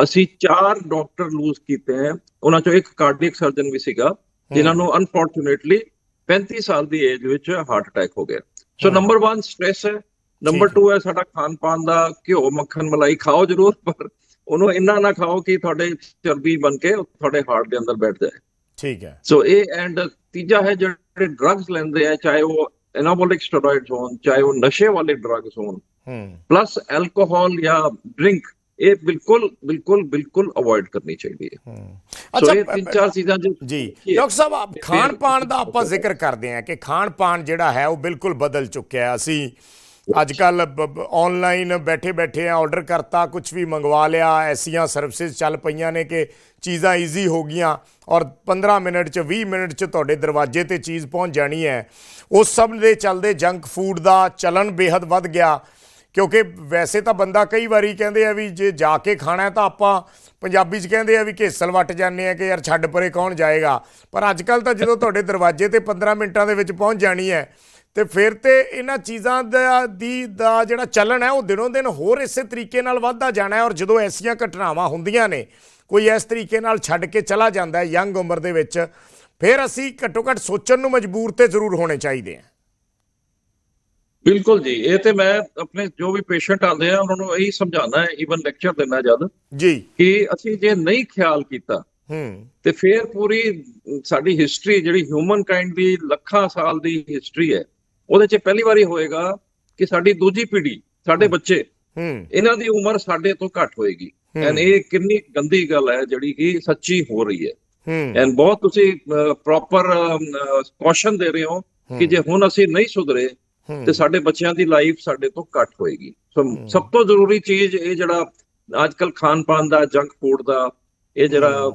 ਅਸੀਂ ਚਾਰ ਡਾਕਟਰ ਲੂਜ਼ ਕੀਤੇ ਹੈ। ਉਹਨਾਂ ਚੋਂ ਇੱਕ ਕਾਰਡੀਅਕ ਸਰਜਨ ਵੀ ਸੀਗਾ ਜਿਨ੍ਹਾਂ ਨੂੰ ਅਨਫੋਰਚੂਨੇਟਲੀ 35 ਸਾਲ ਦੀ ਏਜ ਵਿੱਚ ਹਾਰਟ ਅਟੈਕ ਹੋ ਗਿਆ। ਸੋ। ਨੰਬਰ 1 ਸਟ੍ਰੈਸ ਹੈ। ਨੰਬਰ ਠੀਕ ਹੈ। 2 ਹੈ ਸਾਡਾ ਖਾਣ ਪਾਨ ਦਾ ਘਿਓ ਮੱਖਣ ਮਲਾਈ ਖਾਓ ਜ਼ਰੂਰ ਪਰ ਉਹਨੂੰ ਇੰਨਾ ਨਾ ਖਾਓ ਕਿ ਤੁਹਾਡੇ ਚਰਬੀ ਬਣ ਕੇ ਤੁਹਾਡੇ ਹਾਰਟ ਦੇ ਅੰਦਰ ਬੈਠ ਜਾਏ। ਠੀਕ ਹੈ। ਸੋ ਇਹ ਐਂਡ ਤੀਜਾ ਹੈ ਜਿਹੜੇ ਡਰੱਗਸ ਲੈਂਦੇ ਆ ਚਾਹੇ ਉਹ ਐਨਾਬੋਲਿਕ ਸਟੀਰੋਇਡਸ ਹੋਣ ਚਾਹੇ ਉਹ ਨਸ਼ੇ ਵਾਲੇ ਡਰੱਗਸ ਹੋਣ ਹੂੰ। ਪਲੱਸ ਐਲਕੋਹਲ ਜਾਂ ਡਰਿੰਕ ਇਹ ਬਿਲਕੁਲ ਬਿਲਕੁਲ ਬਿਲਕੁਲ ਅਵੋਇਡ ਕਰਨੀ ਚਾਹੀਦੀ ਹੈ। ਸੋ ਇਹ ਤਿੰਨ ਚਾਰ ਚੀਜ਼ਾਂ ਜੋ ਡਾਕਟਰ ਸਾਹਿਬ ਆਪ ਖਾਣ ਪਾਣ ਦਾ ਆਪਾਂ ਜ਼ਿਕਰ ਕਰਦੇ ਹਾਂ ਕਿ ਖਾਣ ਪਾਣ ਜਿਹੜਾ ਹੈ ਉਹ ਬਿਲਕੁਲ ਬਦਲ ਚੁੱਕਿਆ ਅਸੀਂ ਅੱਜ ਕੱਲ ਆਨਲਾਈਨ ਬੈਠੇ ਬੈਠੇ ਆ ਆਰਡਰ ਕਰਤਾ ਕੁਝ ਵੀ ਮੰਗਵਾ ਲਿਆ, ਐਸੀਆਂ ਸਰਵਿਸਿਜ਼ ਚੱਲ ਪਈਆਂ ਨੇ ਕਿ ਚੀਜ਼ਾਂ ਈਜ਼ੀ ਹੋ ਗਈਆਂ। ਔਰ 15 ਮਿੰਟ ਚ 20 ਮਿੰਟ ਚ ਤੁਹਾਡੇ ਦਰਵਾਜ਼ੇ ਤੇ ਚੀਜ਼ ਪਹੁੰਚ ਜਾਣੀ ਹੈ। ਉਸ ਸਭ ਦੇ ਚੱਲਦੇ ਜੰਕ ਫੂਡ ਦਾ ਚਲਨ ਬੇਹੱਦ ਵੱਧ ਗਿਆ। ਕਿਉਂਕਿ ਵੈਸੇ ਤਾਂ ਬੰਦਾ ਕਈ ਵਾਰੀ ਕਹਿੰਦੇ ਆ ਵੀ ਜੇ ਜਾ ਕੇ ਖਾਣਾ ਤਾਂ ਆਪਾਂ ਪੰਜਾਬੀ 'ਚ ਕਹਿੰਦੇ ਆ ਵੀ ਘੇਸਲ ਵੱਟ ਜਾਂਦੇ ਆ ਕਿ ਯਾਰ ਛੱਡ ਪਰੇ ਕੌਣ ਜਾਏਗਾ। ਪਰ ਅੱਜ ਕੱਲ ਤਾਂ ਜਦੋਂ ਤੁਹਾਡੇ ਦਰਵਾਜ਼ੇ ਤੇ 15 ਮਿੰਟਾਂ ਦੇ ਵਿੱਚ ਪਹੁੰਚ ਜਾਣੀ ਹੈ, ਤੇ ਫਿਰ ਤੇ ਇਹਨਾਂ ਚੀਜ਼ਾਂ ਦਾ, ਦੀ, ਦਾ ਜਿਹੜਾ ਚੱਲਣ ਹੈ, ਉਹ ਦਿਨੋਂ ਦਿਨ ਹੋਰ ਇਸੇ ਤਰੀਕੇ ਨਾਲ ਵੱਧਦਾ ਜਾਣਾ ਹੈ ਔਰ ਜਦੋਂ ਐਸੀਆਂ ਘਟਨਾਵਾਂ ਹੁੰਦੀਆਂ ਨੇ, ਕੋਈ ਇਸ ਤਰੀਕੇ ਨਾਲ ਛੱਡ ਕੇ ਚਲਾ ਜਾਂਦਾ ਹੈ ਯੰਗ ਉਮਰ ਦੇ ਵਿੱਚ, ਫਿਰ ਅਸੀਂ ਘੱਟੋ ਘੱਟ ਸੋਚਣ ਨੂੰ ਮਜਬੂਰ ਤੇ ਜ਼ਰੂਰ ਹੋਣੇ ਚਾਹੀਦੇ ਆ। ਬਿਲਕੁਲ ਜੀ ਇਹ ਤੇ ਮੈਂ ਆਪਣੇ ਜੋ ਵੀ ਪੇਸ਼ੈਂਟ ਆਉਂਦੇ ਆ ਉਹਨਾਂ ਨੂੰ ਇਹੀ ਸਮਝਾਉਣਾ ਹੈ ਈਵਨ ਲੈਕਚਰ ਦੇਣਾ ਜਦ ਜੀ। ਕਿ ਅਸੀਂ ਜੇ ਨਹੀਂ ਖਿਆਲ ਕੀਤਾ ਹੂੰ। ਤੇ ਫਿਰ ਪੂਰੀ ਸਾਡੀ ਹਿਸਟਰੀ ਜਿਹੜੀ ਹਿਊਮਨ ਕਾਈਂਡ ਦੀ ਲੱਖਾਂ ਸਾਲ ਦੀ ਹਿਸਟਰੀ ਹੈ ਉਹਦੇ 'ਚ ਪਹਿਲੀ ਵਾਰੀ ਹੋਏਗਾ ਕਿ ਸਾਡੀ ਦੂਜੀ ਪੀੜ੍ਹੀ ਸਾਡੇ ਬੱਚੇ ਹੂੰ। ਇਹਨਾਂ ਦੀ ਉਮਰ ਸਾਡੇ ਤੋਂ ਘੱਟ ਹੋਏਗੀ। ਐਂਡ ਇਹ ਕਿੰਨੀ ਗੰਦੀ ਗੱਲ ਹੈ ਜਿਹੜੀ ਕਿ ਸੱਚੀ ਹੋ ਰਹੀ ਹੈ। ਹੂੰ। ਐਂਡ ਬਹੁਤ ਤੁਸੀਂ ਪ੍ਰੋਪਰ ਕੌਸ਼ਨ ਦੇ ਰਹੇ ਹੋ। ਕਿ ਜੇ ਹੁਣ ਅਸੀਂ ਨਹੀਂ ਸੁਧਰੇ। ਤੇ ਸਾਡੇ ਬੱਚਿਆਂ ਦੀ ਲਾਈਫ ਸਾਡੇ ਤੋਂ ਘੱਟ ਹੋਏਗੀ। ਸੋ ਸਭ ਤੋਂ ਜ਼ਰੂਰੀ ਚੀਜ਼ ਇਹ ਜਿਹੜਾ ਅੱਜਕੱਲ ਖਾਣ ਪਾਣ ਦਾ ਜੰਕ ਫੂਡ ਦਾ ਇਹ ਜਿਹੜਾ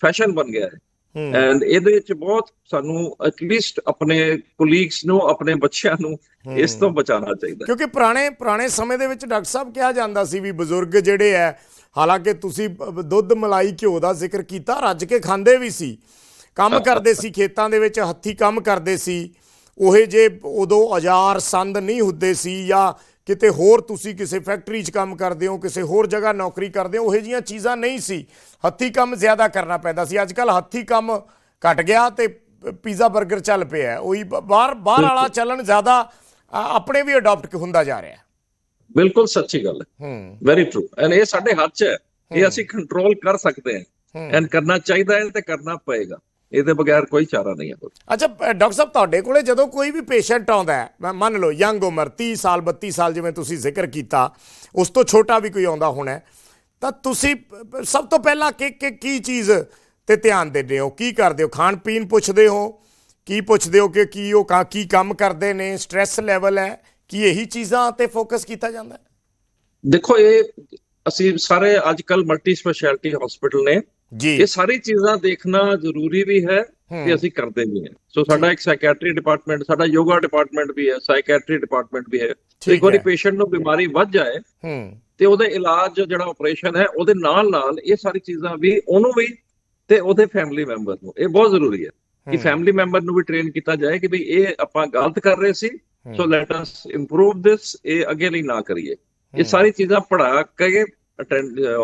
ਫੈਸ਼ਨ ਬਣ ਗਿਆ ਹੈ। ਐਂਡ ਇਹਦੇ ਵਿੱਚ ਬਹੁਤ ਸਾਨੂੰ ਐਟਲੀਸਟ ਆਪਣੇ ਕੋਲੀਗਸ ਨੂੰ ਆਪਣੇ ਬੱਚਿਆਂ ਨੂੰ ਇਸ ਤੋਂ ਬਚਾਉਣਾ ਚਾਹੀਦਾ। ਕਿਉਂਕਿ ਪੁਰਾਣੇ ਪੁਰਾਣੇ ਸਮੇਂ ਦੇ ਵਿੱਚ ਡਾਕਟਰ ਸਾਹਿਬ ਕਿਹਾ ਜਾਂਦਾ ਸੀ ਵੀ ਬਜ਼ੁਰਗ ਜਿਹੜੇ ਐ ਹਾਲਾਂਕਿ ਤੁਸੀਂ ਦੁੱਧ ਮਲਾਈ ਘਿਓ ਦਾ ਜ਼ਿਕਰ ਕੀਤਾ ਰੱਜ ਕੇ ਖਾਂਦੇ ਵੀ ਸੀ। ਕੰਮ ਕਰਦੇ ਸੀ ਖੇਤਾਂ ਦੇ ਵਿੱਚ ਹੱਥੀ ਕੰਮ ਕਰਦੇ ਸੀ। ਉਹੇ ਜੇ ਉਦੋਂ ਔਜ਼ਾਰ ਸੰਦ ਨਹੀਂ ਹੁੰਦੇ ਸੀ ਜਾਂ ਕਿਤੇ ਹੋਰ ਤੁਸੀਂ ਕਿਸੇ ਫੈਕਟਰੀ 'ਚ ਕੰਮ ਕਰਦੇ ਹੋ ਕਿਸੇ ਹੋਰ ਜਗ੍ਹਾ ਨੌਕਰੀ ਕਰਦੇ ਹੋ ਉਹੇ ਜੀਆਂ ਚੀਜ਼ਾਂ ਨਹੀਂ ਸੀ। ਹੱਥੀ ਕੰਮ ਜ਼ਿਆਦਾ ਕਰਨਾ ਪੈਂਦਾ ਸੀ। ਅੱਜ ਕੱਲ ਹੱਥੀ ਕੰਮ ਘਟ ਗਿਆ ਤੇ ਪੀਜ਼ਾ 버ਗਰ ਚੱਲ ਪਿਆ। ਉਹੀ ਬਾਹਰ ਬਾਹਰ ਵਾਲਾ ਚੱਲਣ ਜ਼ਿਆਦਾ ਆਪਣੇ ਵੀ ਅਡਾਪਟ ਹੁੰਦਾ ਜਾ ਰਿਹਾ। ਬਿਲਕੁਲ ਸੱਚੀ ਗੱਲ ਹੈ। ਹੂੰ। ਵੈਰੀ ਟਰੂ ਐਂਡ ਇਹ ਸਾਡੇ ਹੱਥ 'ਚ ਹੈ। ਇਹ ਅਸੀਂ ਕੰਟਰੋਲ ਕਰ ਸਕਦੇ ਹਾਂ। ਐਂਡ ਕਰਨਾ ਚਾਹੀਦਾ ਹੈ ਤੇ ਕਰਨਾ ਪਏਗਾ। ਇਹਦੇ ਬਗੈਰ ਕੋਈ ਚਾਰਾ ਨਹੀਂ ਹੈ। ਅੱਛਾ ਡਾਕਟਰ ਸਾਹਿਬ ਤੁਹਾਡੇ ਕੋਲੇ ਜਦੋਂ ਕੋਈ ਵੀ ਪੇਸ਼ੈਂਟ ਆਉਂਦਾ ਹੈ ਮੰਨ ਲਓ ਯੰਗ ਉਮਰ 30 ਸਾਲ 32 ਸਾਲ ਜਿਵੇਂ ਤੁਸੀਂ ਜ਼ਿਕਰ ਕੀਤਾ ਉਸ ਤੋਂ ਛੋਟਾ ਵੀ ਕੋਈ ਆਉਂਦਾ ਹੋਣਾ ਤਾਂ ਤੁਸੀਂ ਸਭ ਤੋਂ ਪਹਿਲਾਂ ਕਿ ਕਿ ਕੀ ਚੀਜ਼ ਤੇ ਧਿਆਨ ਦਿੰਦੇ ਹੋ? ਕੀ ਕਰਦੇ ਹੋ? ਖਾਣ ਪੀਣ ਪੁੱਛਦੇ ਹੋ? ਕੀ ਪੁੱਛਦੇ ਹੋ ਕਿ ਕੀ ਉਹ ਕਾ- ਕੀ ਕੰਮ ਕਰਦੇ ਨੇ? ਸਟ੍ਰੈਸ ਲੈਵਲ ਹੈ? ਕੀ ਇਹੀ ਚੀਜ਼ਾਂ ਤੇ ਫੋਕਸ ਕੀਤਾ ਜਾਂਦਾ ਦੇਖੋ ਇਹ ਅਸੀਂ ਸਾਰੇ ਅੱਜ ਕੱਲ ਮਲਟੀ ਸਪੈਸ਼ਲਿਟੀ ਹਸਪੀਟਲ ਨੇ। ਜੀ। ਇਹ ਸਾਰੀ ਚੀਜ਼ਾਂ ਦੇਖਣਾ ਜ਼ਰੂਰੀ ਵੀ ਹੈ ਤੇ ਅਸੀਂ ਕਰਦੇ ਵੀ ਹਾਂ। ਸੋ ਸਾਡਾ ਇੱਕ ਸਾਈਕੈਟਰੀ ਡਿਪਾਰਟਮੈਂਟ ਸਾਡਾ ਯੋਗਾ ਡਿਪਾਰਟਮੈਂਟ ਵੀ ਹੈ ਸਾਈਕੈਟਰੀ ਡਿਪਾਰਟਮੈਂਟ ਵੀ ਹੈ। ਇੱਕ ਵਾਰੀ। ਪੇਸ਼ੈਂਟ ਨੂੰ ਬਿਮਾਰੀ ਵੱਧ ਜਾਏ ਹੂੰ। ਤੇ ਉਹਦੇ ਇਲਾਜ ਜਿਹੜਾ ਆਪਰੇਸ਼ਨ ਹੈ ਉਹਦੇ ਨਾਲ ਨਾਲ ਇਹ ਸਾਰੀ ਚੀਜ਼ਾਂ ਵੀ ਉਹਨੂੰ ਵੀ ਤੇ ਉਹਦੇ ਫੈਮਿਲੀ ਮੈਂਬਰ ਨੂੰ। ਇਹ ਬਹੁਤ ਜ਼ਰੂਰੀ ਹੈ ਕਿ। ਫੈਮਿਲੀ ਮੈਂਬਰ ਨੂੰ ਵੀ ਟ੍ਰੇਨ ਕੀਤਾ ਜਾਏ ਕਿ ਵੀ ਇਹ ਆਪਾਂ ਗਲਤ ਕਰ ਰਹੇ ਸੀ ਸੋ ਲੈਟ ਅਸ ਇੰਪਰੂਵ ਦਿਸ ਇਹ ਅੱਗੇ ਲਈ ਨਾ ਕਰੀਏ। ਇਹ ਸਾਰੀ ਚੀਜ਼ਾਂ ਪੜਾ ਕੇ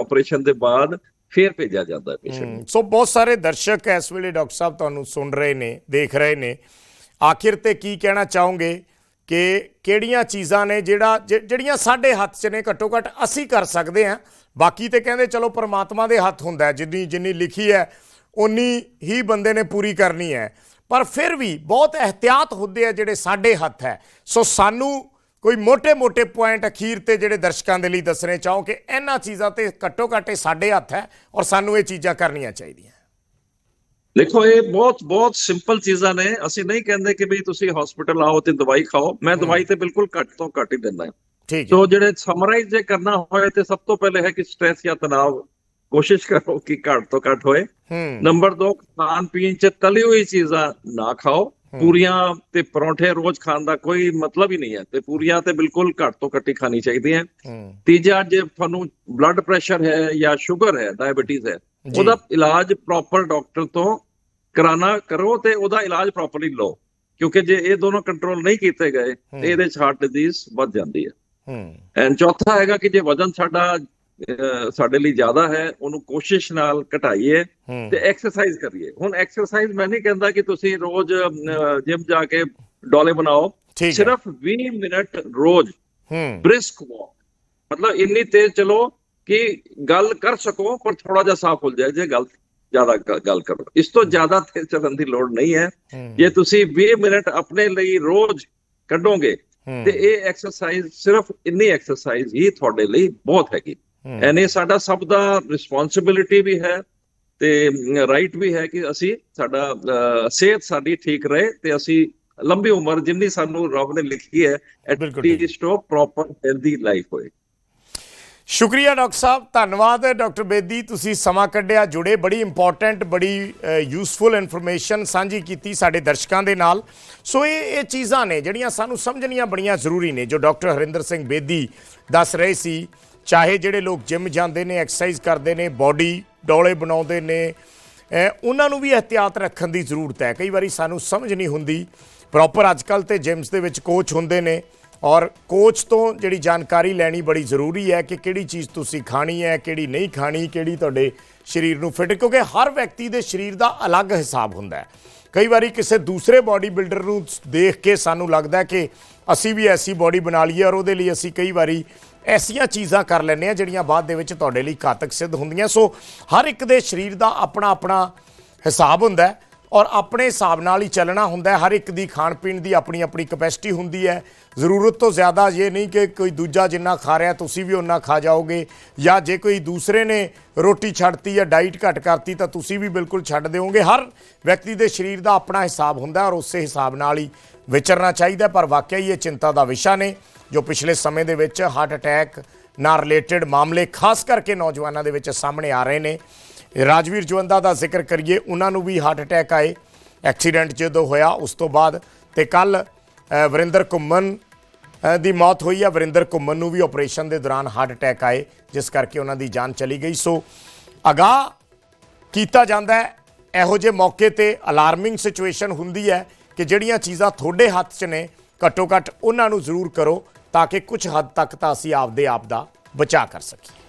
ਆਪਰੇਸ਼ਨ ਦੇ ਬਾਅਦ ਫੇਰ ਭੇਜਿਆ ਜਾਂਦਾ ਪੇਸ਼ੈਂਟ ਸੋ ਬਹੁਤ ਸਾਰੇ ਦਰਸ਼ਕ ਇਸ ਵੇਲੇ ਡਾਕਟਰ ਸਾਹਿਬ ਤੁਹਾਨੂੰ ਸੁਣ ਰਹੇ ਨੇ, ਦੇਖ ਰਹੇ ਨੇ। ਆਖਿਰ ਤੇ ਕੀ ਕਹਿਣਾ ਚਾਹੋਗੇ ਕਿ ਕਿਹੜੀਆਂ ਚੀਜ਼ਾਂ ਨੇ ਜਿਹੜਾ ਜਿ- ਜਿਹੜੀਆਂ ਸਾਡੇ ਹੱਥ 'ਚ ਨੇ ਘੱਟੋ ਘੱਟ ਅਸੀਂ ਕਰ ਸਕਦੇ ਹਾਂ। ਬਾਕੀ ਤੇ ਕਹਿੰਦੇ ਚਲੋ ਪਰਮਾਤਮਾ ਦੇ ਹੱਥ ਹੁੰਦਾ ਜਿੰਨੀ ਜਿੰਨੀ ਲਿਖੀ ਹੈ ਉਨੀ ਹੀ ਬੰਦੇ ਨੇ ਪੂਰੀ ਕਰਨੀ ਹੈ। ਪਰ ਫਿਰ ਵੀ ਬਹੁਤ ehtiyat ਹੁੰਦੇ ਆ ਜਿਹੜੇ ਸਾਡੇ ਹੱਥ ਹੈ। ਸੋ ਸਾਨੂੰ ਕੋਈ ਮੋٹے-ਮੋٹے ਪੁਆਇੰਟ ਅਖੀਰ ਤੇ ਜਿਹੜੇ ਦਰਸ਼ਕਾਂ ਦੇ ਲਈ ਦੱਸਣੇ ਚਾਹੋ ਕਿ ਇਹਨਾਂ ਚੀਜ਼ਾਂ ਤੇ ਘੱਟੋ ਘੱਟੇ ਸਾਡੇ ਹੱਥ ਹੈ ਔਰ ਸਾਨੂੰ ਇਹ ਚੀਜ਼ਾਂ ਕਰਨੀਆਂ ਚਾਹੀਦੀਆਂ। ਦੇਖੋ ਇਹ ਬਹੁਤ ਬਹੁਤ ਸਿੰਪਲ ਚੀਜ਼ਾਂ ਨੇ। ਅਸੀਂ ਨਹੀਂ ਕਹਿੰਦੇ ਕਿ ਵੀ ਤੁਸੀਂ ਹਸਪੀਟਲ ਆਓ ਤੇ ਦਵਾਈ ਖਾਓ। ਮੈਂ ਦਵਾਈ ਤੇ ਬਿਲਕੁਲ ਘੱਟ ਤੋਂ ਘੱਟ ਹੀ ਦਿੰਦਾ ਠੀਕ ਹੈ। ਸੋ ਜਿਹੜੇ ਸਮਰਾਈਜ਼ ਜੇ ਕਰਨਾ ਹੋਵੇ ਤੇ ਸਭ ਤੋਂ ਪਹਿਲੇ ਹੈ ਕਿ ਸਟ्रेस ਜਾਂ ਤਣਾਅ। ਕੋਸ਼ਿਸ਼ ਕਰੋ ਕਿ ਘੱਟ ਤੋਂ ਘੱਟ ਹੋਏ। ਨੰਬਰ 2 ਖਾਣ ਪੀਣ ਚ ਤਲੀ ਹੋਈ ਚੀਜ਼ਾਂ ਨਾ ਖਾਓ। ਪੂਰੀਆਂ ਤੇ ਪਰੌਂਠੇ ਰੋਜ਼ ਖਾਣ ਦਾ ਕੋਈ ਮਤਲਬ ਹੀ ਨਹੀਂ ਹੈ ਤੇ ਪੂਰੀਆਂ ਤੇ ਬਿਲਕੁਲ ਘੱਟ ਤੋਂ ਘੱਟ ਹੀ ਖਾਣੀ ਚਾਹੀਦੀਆਂ ਹੂੰ। ਤੀਜਾ ਜੇ ਤੁਹਾਨੂੰ ਬਲੱਡ ਪ੍ਰੈਸ਼ਰ ਹੈ ਜਾਂ ਸ਼ੂਗਰ ਹੈ ਡਾਇਬੀਟੀਜ਼ ਹੈ। ਉਹਦਾ ਇਲਾਜ ਪ੍ਰੋਪਰ ਡਾਕਟਰ ਤੋਂ ਕਰਾਣਾ ਕਰੋ ਤੇ ਉਹਦਾ ਇਲਾਜ ਪ੍ਰੋਪਰਲੀ ਲਓ। ਕਿਉਂਕਿ ਜੇ ਇਹ ਦੋਨੋਂ ਕੰਟਰੋਲ ਨਹੀਂ ਕੀਤੇ ਗਏ ਤੇ ਇਹਦੇ ਚ ਹਾਰਟ ਡਿਜ਼ੀਜ਼ ਵੱਧ ਜਾਂਦੀ ਹੈ। ਹੂੰ। ਐਂਡ ਚੌਥਾ ਹੈਗਾ ਕਿ ਜੇ ਵਜ਼ਨ ਸਾਡਾ ਸਾਡੇ ਲਈ ਜ਼ਿਆਦਾ ਹੈ ਉਹਨੂੰ ਕੋਸ਼ਿਸ਼ ਨਾਲ ਘਟਾਈਏ ਹੂੰ। ਤੇ ਐਕਸਰਸਾਈਜ਼ ਕਰੀਏ। ਹੁਣ ਐਕਸਰਸਾਈਜ਼ ਮੈਂ ਨਹੀਂ ਕਹਿੰਦਾ ਕਿ ਤੁਸੀਂ ਰੋਜ਼ ਜਿਮ ਜਾ ਕੇ ਡੋਲੇ ਬਣਾਓ। ਹੈ। ਸਿਰਫ 20 ਮਿੰਟ ਰੋਜ਼ ਹੂੰ। ਬ੍ਰਿਸਕ ਵਾਕ ਮਤਲਬ ਇੰਨੀ ਤੇਜ਼ ਚਲੋ ਕਿ ਗੱਲ ਕਰ ਸਕੋ ਪਰ ਥੋੜਾ ਜਿਹਾ ਸਾਹ ਖੁੱਲ ਜਾਏ ਜੇ ਗੱਲ ਜ਼ਿਆਦਾ ਗੱਲ ਕਰੋ ਇਸ ਤੋਂ ਜ਼ਿਆਦਾ ਤੇ ਚੱਲਣ ਦੀ ਲੋੜ ਨਹੀਂ ਹੈ। ਜੇ ਤੁਸੀਂ 20 ਮਿੰਟ ਆਪਣੇ ਲਈ ਰੋਜ਼ ਕੱਢੋਗੇ ਤੇ ਇਹ ਐਕਸਰਸਾਈਜ਼ ਸਿਰਫ ਇੰਨੀ ਐਕਸਰਸਾਈਜ਼ ਹੀ ਤੁਹਾਡੇ ਲਈ ਬਹੁਤ ਹੈਗੀ। ਐਨ ਸਾਡਾ ਸਭ ਦਾ ਰਿਸਪੌਂਸਿਬਿਲਿਟੀ ਵੀ ਹੈ ਤੇ ਰਾਈਟ ਵੀ ਹੈ ਕਿ ਅਸੀਂ ਸਾਡਾ ਸਿਹਤ ਸਾਡੀ ਠੀਕ ਰਹੇ ਤੇ ਅਸੀਂ ਲੰਬੀ ਉਮਰ ਜਿੰਨੀ ਸਾਨੂੰ ਰੱਬ ਨੇ ਲਿਖੀ ਹੈ। ਐਟਲੀਸਟ ਉਹ ਪ੍ਰੋਪਰ ਹੈਲਦੀ ਲਾਈਫ ਹੋਏ। ਸ਼ੁਕਰੀਆ ਡਾਕਟਰ ਸਾਹਿਬ ਧੰਨਵਾਦ ਡਾਕਟਰ ਬੇਦੀ ਤੁਸੀਂ ਸਮਾਂ ਕੱਢਿਆ ਜੁੜੇ ਬੜੀ ਇੰਪੋਰਟੈਂਟ ਬੜੀ ਯੂਸਫੁਲ ਇਨਫੋਰਮੇਸ਼ਨ ਸਾਂਝੀ ਕੀਤੀ ਸਾਡੇ ਦਰਸ਼ਕਾਂ ਦੇ ਨਾਲ। ਸੋ ਇਹ ਇਹ ਚੀਜ਼ਾਂ ਨੇ ਜਿਹੜੀਆਂ ਸਾਨੂੰ ਸਮਝਣੀਆਂ ਬੜੀਆਂ ਜ਼ਰੂਰੀ ਨੇ ਜੋ ਡਾਕਟਰ ਹਰਿੰਦਰ ਸਿੰਘ ਬੇਦੀ ਦੱਸ ਰਹੇ ਸੀ। ਚਾਹੇ ਜਿਹੜੇ ਲੋਕ ਜਿਮ ਜਾਂਦੇ ਨੇ ਐਕਸਰਸਾਈਜ਼ ਕਰਦੇ ਨੇ ਬਾਡੀ ਡੋਲੇ ਬਣਾਉਂਦੇ ਨੇ ਉਹਨਾਂ ਨੂੰ ਵੀ ਇhtiyਾਤ ਰੱਖਣ ਦੀ ਜ਼ਰੂਰਤ ਹੈ। ਕਈ ਵਾਰੀ ਸਾਨੂੰ ਸਮਝ ਨਹੀਂ ਹੁੰਦੀ। ਪ੍ਰੋਪਰ ਅੱਜਕੱਲ ਤੇ ਜਿਮਸ ਦੇ ਵਿੱਚ ਕੋਚ ਹੁੰਦੇ ਨੇ ਔਰ ਕੋਚ ਤੋਂ ਜਿਹੜੀ ਜਾਣਕਾਰੀ ਲੈਣੀ ਬੜੀ ਜ਼ਰੂਰੀ ਹੈ ਕਿ ਕਿਹੜੀ ਚੀਜ਼ ਤੁਸੀਂ ਖਾਣੀ ਹੈ, ਕਿਹੜੀ ਨਹੀਂ ਖਾਣੀ, ਕਿਹੜੀ ਤੁਹਾਡੇ ਸਰੀਰ ਨੂੰ ਫਿੱਟ ਕਿਉਂਕਿ ਹਰ ਵਿਅਕਤੀ ਦੇ ਸਰੀਰ ਦਾ ਅਲੱਗ ਹਿਸਾਬ ਹੁੰਦਾ ਹੈ। ਕਈ ਵਾਰੀ ਕਿਸੇ ਦੂਸਰੇ ਬਾਡੀ ਬਿਲਡਰ ਨੂੰ ਦੇਖ ਕੇ ਸਾਨੂੰ ਲੱਗਦਾ ਕਿ ਅਸੀਂ ਵੀ ਐਸੀ ਬਾਡੀ ਬਣਾ ਲਈਏ ਔਰ ਉਹਦੇ ਲਈ ਅਸੀਂ ਕਈ ਵਾਰੀ ਐਸੀਆਂ ਚੀਜ਼ਾਂ ਕਰ ਲੈਂਦੇ ਆ ਜਿਹੜੀਆਂ ਬਾਅਦ ਦੇ ਵਿੱਚ ਤੁਹਾਡੇ ਲਈ ਘਾਤਕ ਸਿੱਧ ਹੁੰਦੀਆਂ। ਸੋ ਹਰ ਇੱਕ ਦੇ ਸਰੀਰ ਦਾ ਆਪਣਾ ਆਪਣਾ ਹਿਸਾਬ ਹੁੰਦਾ ਹੈ ਔਰ ਆਪਣੇ ਹਿਸਾਬ ਨਾਲ ਹੀ ਚੱਲਣਾ ਹੁੰਦਾ ਹਰ ਇੱਕ ਦੀ ਖਾਣ ਪੀਣ ਦੀ ਆਪਣੀ ਆਪਣੀ ਕਪੈਸਿਟੀ ਹੁੰਦੀ ਹੈ। ਜ਼ਰੂਰਤ ਤੋਂ ਜ਼ਿਆਦਾ ਇਹ ਨਹੀਂ ਕਿ ਕੋਈ ਦੂਜਾ ਜਿੰਨਾ ਖਾ ਰਿਹਾ, ਤੁਸੀਂ ਵੀ ਉਨਾ ਖਾ ਜਾਓਗੇ। ਜਾਂ ਜੇ ਕੋਈ ਦੂਸਰੇ ਨੇ ਰੋਟੀ ਛੱਡਤੀ ਜਾਂ ਡਾਈਟ ਘੱਟ ਕਰਤੀ, ਤਾਂ ਤੁਸੀਂ ਵੀ ਬਿਲਕੁਲ ਛੱਡ ਦਿਓਗੇ। ਹਰ ਵਿਅਕਤੀ ਦੇ ਸਰੀਰ ਦਾ ਆਪਣਾ ਹਿਸਾਬ ਹੁੰਦਾ ਔਰ ਉਸੇ ਹਿਸਾਬ ਨਾਲ ਹੀ ਵਿਚਰਨਾ ਚਾਹੀਦਾ ਪਰ ਵਾਕਿਆ ਹੀ ਇਹ ਚਿੰਤਾ ਦਾ ਵਿਸ਼ਾ ਨੇ, ਜੋ ਪਿਛਲੇ ਸਮੇਂ ਦੇ ਵਿੱਚ ਹਾਰਟ ਅਟੈਕ ਨਾਲ ਰਿਲੇਟਡ ਮਾਮਲੇ, ਖਾਸ ਕਰਕੇ ਨੌਜਵਾਨਾਂ ਦੇ ਵਿੱਚ ਸਾਹਮਣੇ ਆ ਰਹੇ ਨੇ। ਰਾਜਵੀਰ ਜਵੰਦਾ ਦਾ ਜ਼ਿਕਰ ਕਰੀਏ, ਉਹਨਾਂ ਨੂੰ ਵੀ ਹਾਰਟ ਅਟੈਕ ਆਏ। ਐਕਸੀਡੈਂਟ ਜਦੋਂ ਹੋਇਆ, ਉਸ ਤੋਂ ਬਾਅਦ ਤੇ ਕੱਲ ਵਰਿੰਦਰ ਘੁੰਮਨ ਦੀ ਮੌਤ ਹੋਈ ਹੈ ਵਰਿੰਦਰ ਘੁੰਮਨ ਨੂੰ ਵੀ ਆਪਰੇਸ਼ਨ ਦੇ ਦੌਰਾਨ ਹਾਰਟ ਅਟੈਕ ਆਏ, ਜਿਸ ਕਰਕੇ ਉਹਨਾਂ ਦੀ ਜਾਨ ਚਲੀ ਗਈ। ਸੋ ਅਗਾਹ ਕੀਤਾ ਜਾਂਦਾ ਹੈ। ਇਹੋ ਜਿਹੇ ਮੌਕੇ ਤੇ ਅਲਾਰਮਿੰਗ ਸਿਚੁਏਸ਼ਨ ਹੁੰਦੀ ਹੈ ਕਿ ਜਿਹੜੀਆਂ ਚੀਜ਼ਾਂ ਤੁਹਾਡੇ ਹੱਥ 'ਚ ਨੇ ਘੱਟੋ ਘੱਟ ਉਹਨਾਂ ਨੂੰ ਜ਼ਰੂਰ ਕਰੋ ਤਾਂ ਕਿ ਕੁਝ ਹੱਦ ਤੱਕ ਤਾਂ ਅਸੀਂ ਆਪਦੇ ਆਪ ਦਾ ਬਚਾਅ ਕਰ ਸਕੀਏ।